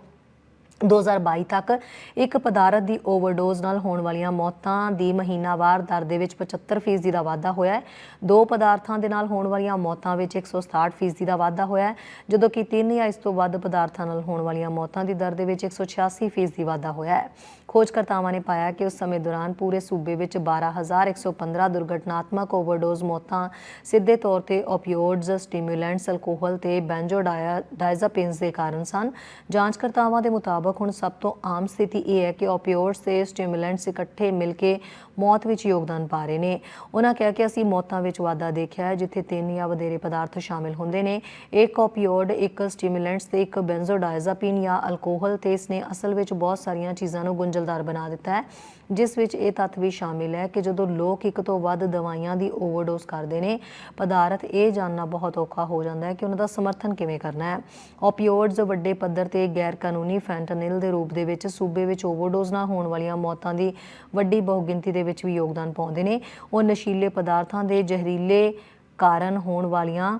2022 ਤੱਕ ਇੱਕ ਪਦਾਰਥ ਦੀ ਓਵਰਡੋਜ਼ ਨਾਲ ਹੋਣ ਵਾਲੀਆਂ ਮੌਤਾਂ ਦੀ ਮਹੀਨਾਵਾਰ ਦਰ ਦੇ ਵਿੱਚ 75% ਦਾ ਵਾਧਾ ਹੋਇਆ ਹੈ। ਦੋ ਪਦਾਰਥਾਂ ਦੇ ਨਾਲ ਹੋਣ ਵਾਲੀਆਂ ਮੌਤਾਂ ਵਿੱਚ 167% ਦਾ ਵਾਧਾ ਹੋਇਆ ਹੈ। ਜਦੋਂ ਕਿ ਤਿੰਨ ਜਾਂ ਇਸ ਤੋਂ ਵੱਧ ਪਦਾਰਥਾਂ ਨਾਲ ਹੋਣ ਵਾਲੀਆਂ ਮੌਤਾਂ ਦੀ ਦਰ ਦੇ ਵਿੱਚ 186% ਦੀ ਵਾਧਾ ਹੋਇਆ ਹੈ। ਖੋਜਕਰਤਾਵਾਂ ਨੇ ਪਾਇਆ ਕਿ ਉਸ ਸਮੇਂ ਦੌਰਾਨ ਪੂਰੇ ਸੂਬੇ ਵਿੱਚ 12115 ਦੁਰਘਟਨਾਤਮਕ ਓਵਰਡੋਜ਼ ਮੌਤਾਂ, ਸਿੱਧੇ ਤੌਰ ਤੇ ਓਪੀਓਇਡਸ ਸਟਿਮੂਲੈਂਟਸ, ਅਲਕੋਹਲ ਤੇ ਬੈਂਜੋਡਾਇਜ਼ਾਪਿਨਸ ਦੇ ਕਾਰਨ ਸਨ। ਜਾਂਚਕਰਤਾਵਾਂ ਦੇ ਮੁਤਾਬਕ ਹੁਣ ਸਭ ਤੋਂ ਆਮ ਸਥਿਤੀ ਇਹ ਹੈ ਕਿ ਓਪੀਓਇਡਸ ਤੇ ਸਟਿਮੂਲੈਂਟਸ ਇਕੱਠੇ ਮਿਲ ਕੇ ਮੌਤ ਵਿੱਚ ਯੋਗਦਾਨ ਪਾ ਰਹੇ ਨੇ। ਉਹਨਾਂ ਕਿਹਾ ਕਿ ਅਸੀਂ ਮੌਤਾਂ ਵਿੱਚ ਵਾਧਾ ਦੇਖਿਆ ਹੈ, ਜਿੱਥੇ ਤਿੰਨ ਜਾਂ ਵਧੇਰੇ ਪਦਾਰਥ ਸ਼ਾਮਿਲ ਹੁੰਦੇ ਨੇ। ਇੱਕ ਓਪੀਓਇਡ, ਇੱਕ ਸਟਿਮੂਲੈਂਟਸ ਤੇ ਇੱਕ ਬੈਂਜੋਡਾਇਜ਼ਾਪੀਨ ਜਾਂ ਅਲਕੋਹਲ ਤੇ ਇਸਨੇ ਅਸਲ ਵਿੱਚ ਬਹੁਤ ਸਾਰੀਆਂ ਚੀਜ਼ਾਂ ਨੂੰ ਗੁੰਝਲਦਾਰ ਬਣਾ ਦਿੱਤਾ ਹੈ, ਜਿਸ ਵਿੱਚ ਇਹ ਤੱਥ ਵੀ ਸ਼ਾਮਿਲ ਹੈ ਕਿ ਜਦੋਂ ਲੋਕ ਇੱਕ ਤੋਂ ਵੱਧ ਦਵਾਈਆਂ ਦੀ ਓਵਰਡੋਜ਼ ਕਰਦੇ ਨੇ, ਪਦਾਰਥ ਇਹ ਜਾਣਨਾ ਬਹੁਤ ਔਖਾ ਹੋ ਜਾਂਦਾ ਹੈ ਕਿ ਉਹਨਾਂ ਦਾ ਸਮਰਥਨ ਕਿਵੇਂ ਕਰਨਾ ਹੈ। ਓਪੀਓਇਡਸ ਵੱਡੇ ਪੱਧਰ ਤੇ ਗੈਰ ਕਾਨੂੰਨੀ ਫੈਂਟਨਿਲ ਦੇ ਰੂਪ ਦੇ ਵਿੱਚ ਸੂਬੇ ਵਿੱਚ ਓਵਰਡੋਜ਼ ਨਾਲ ਹੋਣ ਵਾਲੀਆਂ ਮੌਤਾਂ ਦੀ ਵੱਡੀ ਬਹੁਗਿਣਤੀ ਦੇ ਵਿੱਚ ਵੀ ਯੋਗਦਾਨ ਪਾਉਂਦੇ ਨੇ। ਉਹ ਨਸ਼ੀਲੇ ਪਦਾਰਥਾਂ ਦੇ ਜ਼ਹਿਰੀਲੇ ਕਾਰਨ ਹੋਣ ਵਾਲੀਆਂ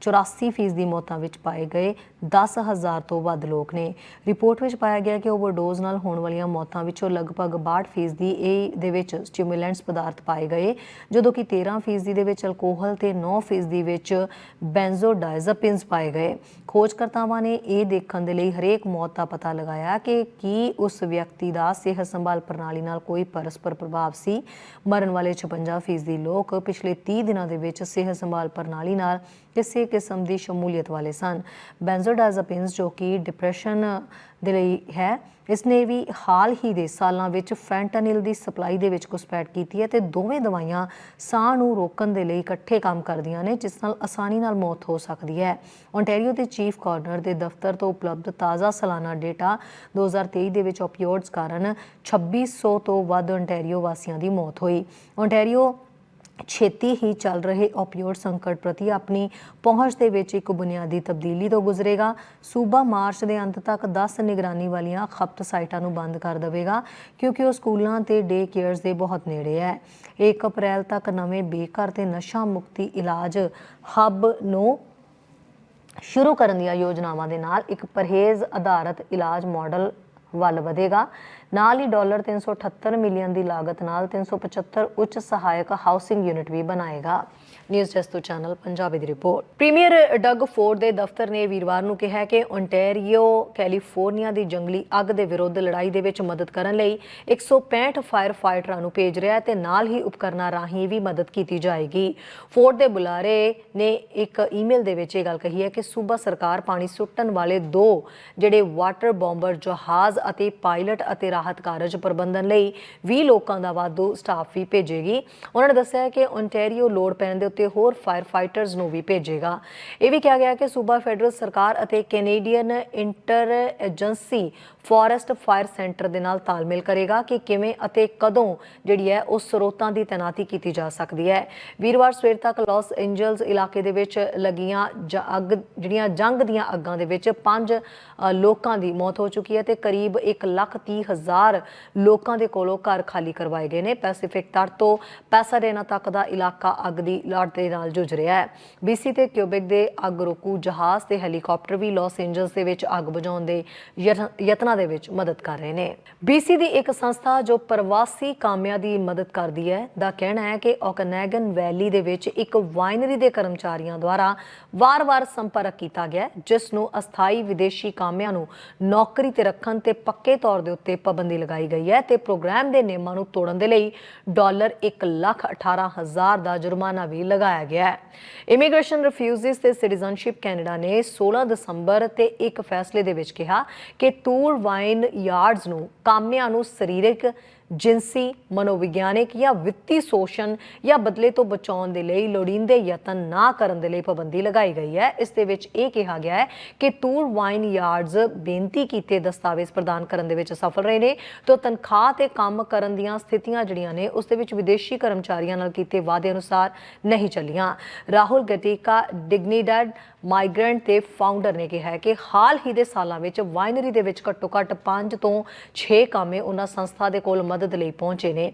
84% ਦੀ ਮੌਤਾਂ ਵਿੱਚ ਪਾਏ ਗਏ 10000 ਤੋਂ ਵੱਧ ਲੋਕ ਨੇ। ਰਿਪੋਰਟ ਵਿੱਚ ਪਾਇਆ ਗਿਆ ਕਿ ਓਵਰਡੋਜ਼ ਨਾਲ ਹੋਣ ਵਾਲੀਆਂ ਮੌਤਾਂ ਵਿੱਚੋਂ ਲਗਭਗ 62% ਦੀ ਇਹ ਦੇ ਵਿੱਚ ਸਟਿਮੂਲੈਂਟਸ ਪਦਾਰਥ ਪਾਏ ਗਏ, ਜਦੋਂ ਕਿ 13% ਦੇ ਵਿੱਚ ਅਲਕੋਹਲ ਤੇ 9% ਦੀ ਵਿੱਚ ਬੈਂਜ਼ੋਡਾਇਜ਼ਾਪਿਨਸ ਪਾਏ ਗਏ। ਖੋਜਕਰਤਾਵਾਂ ਨੇ ਇਹ ਦੇਖਣ ਦੇ ਲਈ ਹਰੇਕ ਮੌਤ ਦਾ ਪਤਾ ਲਗਾਇਆ ਕਿ ਕੀ ਉਸ ਵਿਅਕਤੀ ਦਾ ਸਿਹਤ ਸੰਭਾਲ ਪ੍ਰਣਾਲੀ ਨਾਲ ਕੋਈ ਪਰਸਪਰ ਪ੍ਰਭਾਵ ਸੀ। ਮਰਨ ਵਾਲੇ 56% ਲੋਕ ਪਿਛਲੇ 30 ਦਿਨਾਂ ਦੇ ਵਿੱਚ ਸਿਹਤ ਸੰਭਾਲ ਪ੍ਰਣਾਲੀ ਨਾਲ ਕਿਸੇ ਕਿਸਮ ਦੀ ਸ਼ਮੂਲੀਅਤ ਵਾਲੇ ਸਨ। ਬੈਂਜ਼ੋਡਾਇਜ਼ਾਪਿਨਸ ਜੋ ਕਿ ਡਿਪਰੈਸ਼ਨ ਦੇ ਲਈ ਹੈ ਇਸ ਨੇ ਵੀ ਹਾਲ ਹੀ ਦੇ ਸਾਲਾਂ ਵਿੱਚ ਫੈਂਟਾਨਿਲ ਦੀ ਸਪਲਾਈ ਦੇ ਵਿੱਚ ਘੁਸਪੈਠ ਕੀਤੀ ਹੈ ਤੇ ਦੋਵੇਂ ਦਵਾਈਆਂ ਸਾਹ ਨੂੰ ਰੋਕਣ ਦੇ ਲਈ ਇਕੱਠੇ ਕੰਮ ਕਰਦੀਆਂ ਨੇ, ਜਿਸ ਨਾਲ ਆਸਾਨੀ ਨਾਲ ਮੌਤ ਹੋ ਸਕਦੀ ਹੈ। ontario ਦੇ ਚੀਫ ਕਾਰਨਰ ਦੇ ਦਫ਼ਤਰ ਤੋਂ ਉਪਲਬਧ ਤਾਜ਼ਾ ਸਾਲਾਨਾ ਡੇਟਾ 2023 ਦੇ ਵਿੱਚ ਓਪੀਓਇਡਸ ਕਾਰਨ 2600 ਤੋਂ ਵੱਧ ontario ਵਾਸੀਆਂ ਦੀ ਮੌਤ ਹੋਈ। ontario ਛੇਤੀ ਹੀ ਚੱਲ ਰਹੇ ਓਪੀਓਇਡ ਸੰਕਟ ਪ੍ਰਤੀ ਆਪਣੀ ਪਹੁੰਚ ਦੇ ਵਿੱਚ ਇੱਕ ਬੁਨਿਆਦੀ ਤਬਦੀਲੀ ਤੋਂ ਗੁਜ਼ਰੇਗਾ। ਸੂਬਾ ਮਾਰਚ ਦੇ ਅੰਤ ਤੱਕ 10 ਨਿਗਰਾਨੀ ਵਾਲੀਆਂ ਖਪਤ ਸਾਈਟਾਂ ਨੂੰ ਬੰਦ ਕਰ ਦੇਵੇਗਾ, ਕਿਉਂਕਿ ਉਹ ਸਕੂਲਾਂ ਤੇ ਡੇ ਕੇਅਰਸ ਦੇ ਬਹੁਤ ਨੇੜੇ ਹੈ। 1 ਅਪ੍ਰੈਲ ਤੱਕ ਨਵੇਂ ਬੇਘਰ ਤੇ ਨਸ਼ਾ ਮੁਕਤੀ ਇਲਾਜ ਹੱਬ ਨੂੰ ਸ਼ੁਰੂ ਕਰਨ ਦੀਆਂ ਯੋਜਨਾਵਾਂ ਦੇ ਨਾਲ ਇੱਕ ਪਰਹੇਜ਼ ਆਧਾਰਿਤ ਇਲਾਜ ਮਾਡਲ ਵੱਲ ਵਧੇਗਾ। ਨਾਲ ਹੀ ਡਾਲਰ 378 ਮਿਲੀਅਨ ਦੀ ਲਾਗਤ ਨਾਲ 375 ਉੱਚ ਸਹਾਇਕ ਹਾਊਸਿੰਗ ਯੂਨਿਟ ਵੀ ਬਣਾਏਗਾ। ਨਿਊਜ਼ ਡੈਸਕ ਤੋਂ ਚੈਨਲ ਪੰਜਾਬੀ ਦੀ ਰਿਪੋਰਟ। ਪ੍ਰੀਮੀਅਰ ਡਗ ਫੋਰਡ ਦੇ ਦਫ਼ਤਰ ਨੇ ਵੀਰਵਾਰ ਨੂੰ ਕਿਹਾ ਕਿ ontario ਕੈਲੀਫੋਰਨੀਆ ਦੀ ਜੰਗਲੀ ਅੱਗ ਦੇ ਵਿਰੁੱਧ ਲੜਾਈ ਦੇ ਵਿੱਚ ਮਦਦ ਕਰਨ ਲਈ 165 ਫਾਇਰ ਫਾਈਟਰਾਂ ਨੂੰ ਭੇਜ ਰਿਹਾ ਹੈ ਤੇ ਨਾਲ ਹੀ ਉਪਕਰਨਾਂ ਰਾਹੀਂ ਵੀ ਮਦਦ ਕੀਤੀ ਜਾਏਗੀ। ਫੋਰਡ ਦੇ ਬੁਲਾਰੇ ਨੇ ਇੱਕ ਈਮੇਲ ਦੇ ਵਿੱਚ ਇਹ ਗੱਲ ਕਹੀ ਹੈ ਕਿ ਸੂਬਾ ਸਰਕਾਰ ਪਾਣੀ ਸੁੱਟਣ ਵਾਲੇ ਦੋ ਜਿਹੜੇ ਵਾਟਰ ਬੰਬਰ, ਜਹਾਜ਼ ਅਤੇ ਪਾਇਲਟ ਅਤੇ ਰਾਹਤ ਕਾਰਜ ਪ੍ਰਬੰਧਨ ਲਈ 20 ਲੋਕਾਂ ਦਾ ਵਾਧੂ ਸਟਾਫ ਵੀ ਭੇਜੇਗੀ। ਉਹਨਾਂ ਨੇ ਦੱਸਿਆ ਕਿ ontario ਲੋੜ ਪੈਣ ਦੇ ਉੱਤੇ ਹੋਰ ਫਾਇਰ ਫਾਈਟਰਸ ਨੂੰ ਵੀ ਭੇਜੇਗਾ। ਇਹ ਵੀ ਕਿਹਾ ਗਿਆ ਕਿ ਸੂਬਾ ਫੈਡਰਲ ਸਰਕਾਰ ਅਤੇ Canadian inter agency forest fire centre ਦੇ ਨਾਲ ਤਾਲਮੇਲ ਕਰੇਗਾ ਕਿ ਕਿਵੇਂ ਅਤੇ ਕਦੋਂ ਜਿਹੜੀ ਹੈ ਉਸ ਸਰੋਤਾਂ ਦੀ ਤੈਨਾਤੀ ਕੀਤੀ ਜਾ ਸਕਦੀ ਹੈ। ਵੀਰਵਾਰ ਸਵੇਰ ਤੱਕ ਲਾਸ ਐਂਜਲਸ ਇਲਾਕੇ ਦੇ ਵਿੱਚ ਲੱਗੀਆਂ ਅੱਗ ਜਿਹੜੀਆਂ ਜੰਗ ਦੀਆਂ ਅੱਗਾਂ ਦੇ ਵਿੱਚ ਪੰਜ ਲੋਕਾਂ ਦੀ ਮੌਤ ਹੋ ਚੁੱਕੀ ਹੈ ਤੇ ਕਰੀਬ 1 ਲੱਖ ਤੀਹ ਹਜ਼ਾਰ ਲੋਕਾਂ ਦੇ ਕੋਲੋਂ ਘਰ ਖਾਲੀ ਕਰਵਾਏ ਗਏ ਨੇ। ਪੈਸੀਫਿਕ ਤੱਟ ਤੋਂ ਪੈਸਾਡੇਨਾ ਤੱਕ ਦਾ ਇਲਾਕਾ ਅੱਗ ਦੀ ਲਾਟ ਹੜ੍ਹ ਦੇ ਨਾਲ ਜੂਝ ਰਿਹਾ ਹੈ। BC ਤੇ ਕਿਊਬਿਕ ਦੇ ਅੱਗ ਰੋਕੂ ਜਹਾਜ਼ ਤੇ ਹੈਲੀਕਾਪਟਰ ਵੀ ਲਾਸ ਐਂਜਲਸ ਦੇ ਵਿੱਚ ਅੱਗ ਬੁਝਾਉਣ ਦੇ ਯਤਨਾਂ ਦੇ ਵਿੱਚ ਮਦਦ ਕਰ ਰਹੇ ਨੇ। BC ਦੀ ਇੱਕ ਸੰਸਥਾ ਜੋ ਪ੍ਰਵਾਸੀ ਕਾਮਿਆਂ ਦੀ ਮਦਦ ਕਰਦੀ ਹੈ, ਦਾ ਕਹਿਣਾ ਹੈ ਕਿ ਓਕਨੈਗਨ ਵੈਲੀ ਦੇ ਵਿੱਚ ਇੱਕ ਵਾਈਨਰੀ ਦੇ ਕਰਮਚਾਰੀਆਂ ਦੁਆਰਾ ਵਾਰ-ਵਾਰ ਸੰਪਰਕ ਕੀਤਾ ਗਿਆ ਜਿਸ ਨੂੰ ਅਸਥਾਈ ਵਿਦੇਸ਼ੀ ਕਾਮਿਆਂ ਨੂੰ ਨੌਕਰੀ ਤੇ ਰੱਖਣ ਤੇ ਪੱਕੇ ਤੌਰ ਦੇ ਉੱਤੇ ਪਾਬੰਦੀ ਲਗਾਈ ਗਈ ਹੈ ਤੇ ਪ੍ਰੋਗਰਾਮ ਦੇ ਨਿਯਮਾਂ ਨੂੰ ਤੋੜਨ ਦੇ ਲਈ ਡਾਲਰ 118000 ਦਾ ਜੁਰਮਾਨਾ ਵੀ ਲਗਾਇਆ ਗਿਆ ਹੈ। ਇਮੀਗ੍ਰੇਸ਼ਨ ਰਿਫਿਊਜ਼ਿਸ ਤੇ ਸਿਟੀਜ਼ਨਸ਼ਿਪ ਕੈਨੇਡਾ ਨੇ 16 ਦਸੰਬਰ ਤੇ ਇੱਕ ਫੈਸਲੇ ਦੇ ਵਿੱਚ ਕਿਹਾ ਕਿ ਟੂਰ ਵਾਈਨ ਯਾਰਡਸ ਨੂੰ ਕਾਮਿਆਂ ਨੂੰ ਸਰੀਰਕ ਜਿੰਸੀ ਮਨੋਵਿਗਿਆਨਿਕ ਜਾਂ ਵਿੱਤੀ ਸ਼ੋਸ਼ਣ ਜਾਂ ਬਦਲੇ ਤੋਂ ਬਚਾਉਣ ਦੇ ਲਈ ਲੋੜੀਂਦੇ ਯਤਨ ਨਾ ਕਰਨ ਦੇ ਲਈ ਪਾਬੰਦੀ ਲਗਾਈ ਗਈ ਹੈ। ਇਸ ਦੇ ਵਿੱਚ ਇਹ ਕਿਹਾ ਗਿਆ ਹੈ ਕਿ ਟੂਰ ਵਾਈਨ ਯਾਰਡਸ ਬੇਨਤੀ ਕੀਤੇ ਦਸਤਾਵੇਜ਼ ਪ੍ਰਦਾਨ ਕਰਨ ਦੇ ਵਿੱਚ ਸਫਲ ਰਹੇ ਨੇ ਤੋਂ ਤਨਖਾਹ ਤੇ ਕੰਮ ਕਰਨ ਦੀਆਂ ਸਥਿਤੀਆਂ ਜਿਹੜੀਆਂ ਨੇ, ਉਸ ਦੇ ਵਿੱਚ ਵਿਦੇਸ਼ੀ ਕਰਮਚਾਰੀਆਂ ਨਾਲ ਕੀਤੇ ਵਾਅਦੇ ਅਨੁਸਾਰ ਨਹੀਂ ਚੱਲੀਆਂ। ਰਾਹੁਲ ਗਟੀਕਾ ਡਿਗਨੀਡੈਡ ਮਾਈਗ੍ਰੈਂਟ ਦੇ ਫਾਊਂਡਰ ਨੇ ਕਿਹਾ ਹੈ ਕਿ ਹਾਲ ਹੀ ਦੇ ਸਾਲਾਂ ਵਿੱਚ ਵਾਈਨਰੀ ਦੇ ਵਿੱਚ ਘੱਟੋ-ਘੱਟ 5 ਤੋਂ 6 ਕਾਮੇ ਉਹਨਾਂ ਸੰਸਥਾ ਦੇ ਕੋਲ ਮਦਦ ਲਈ ਪਹੁੰਚੇ ਨੇ।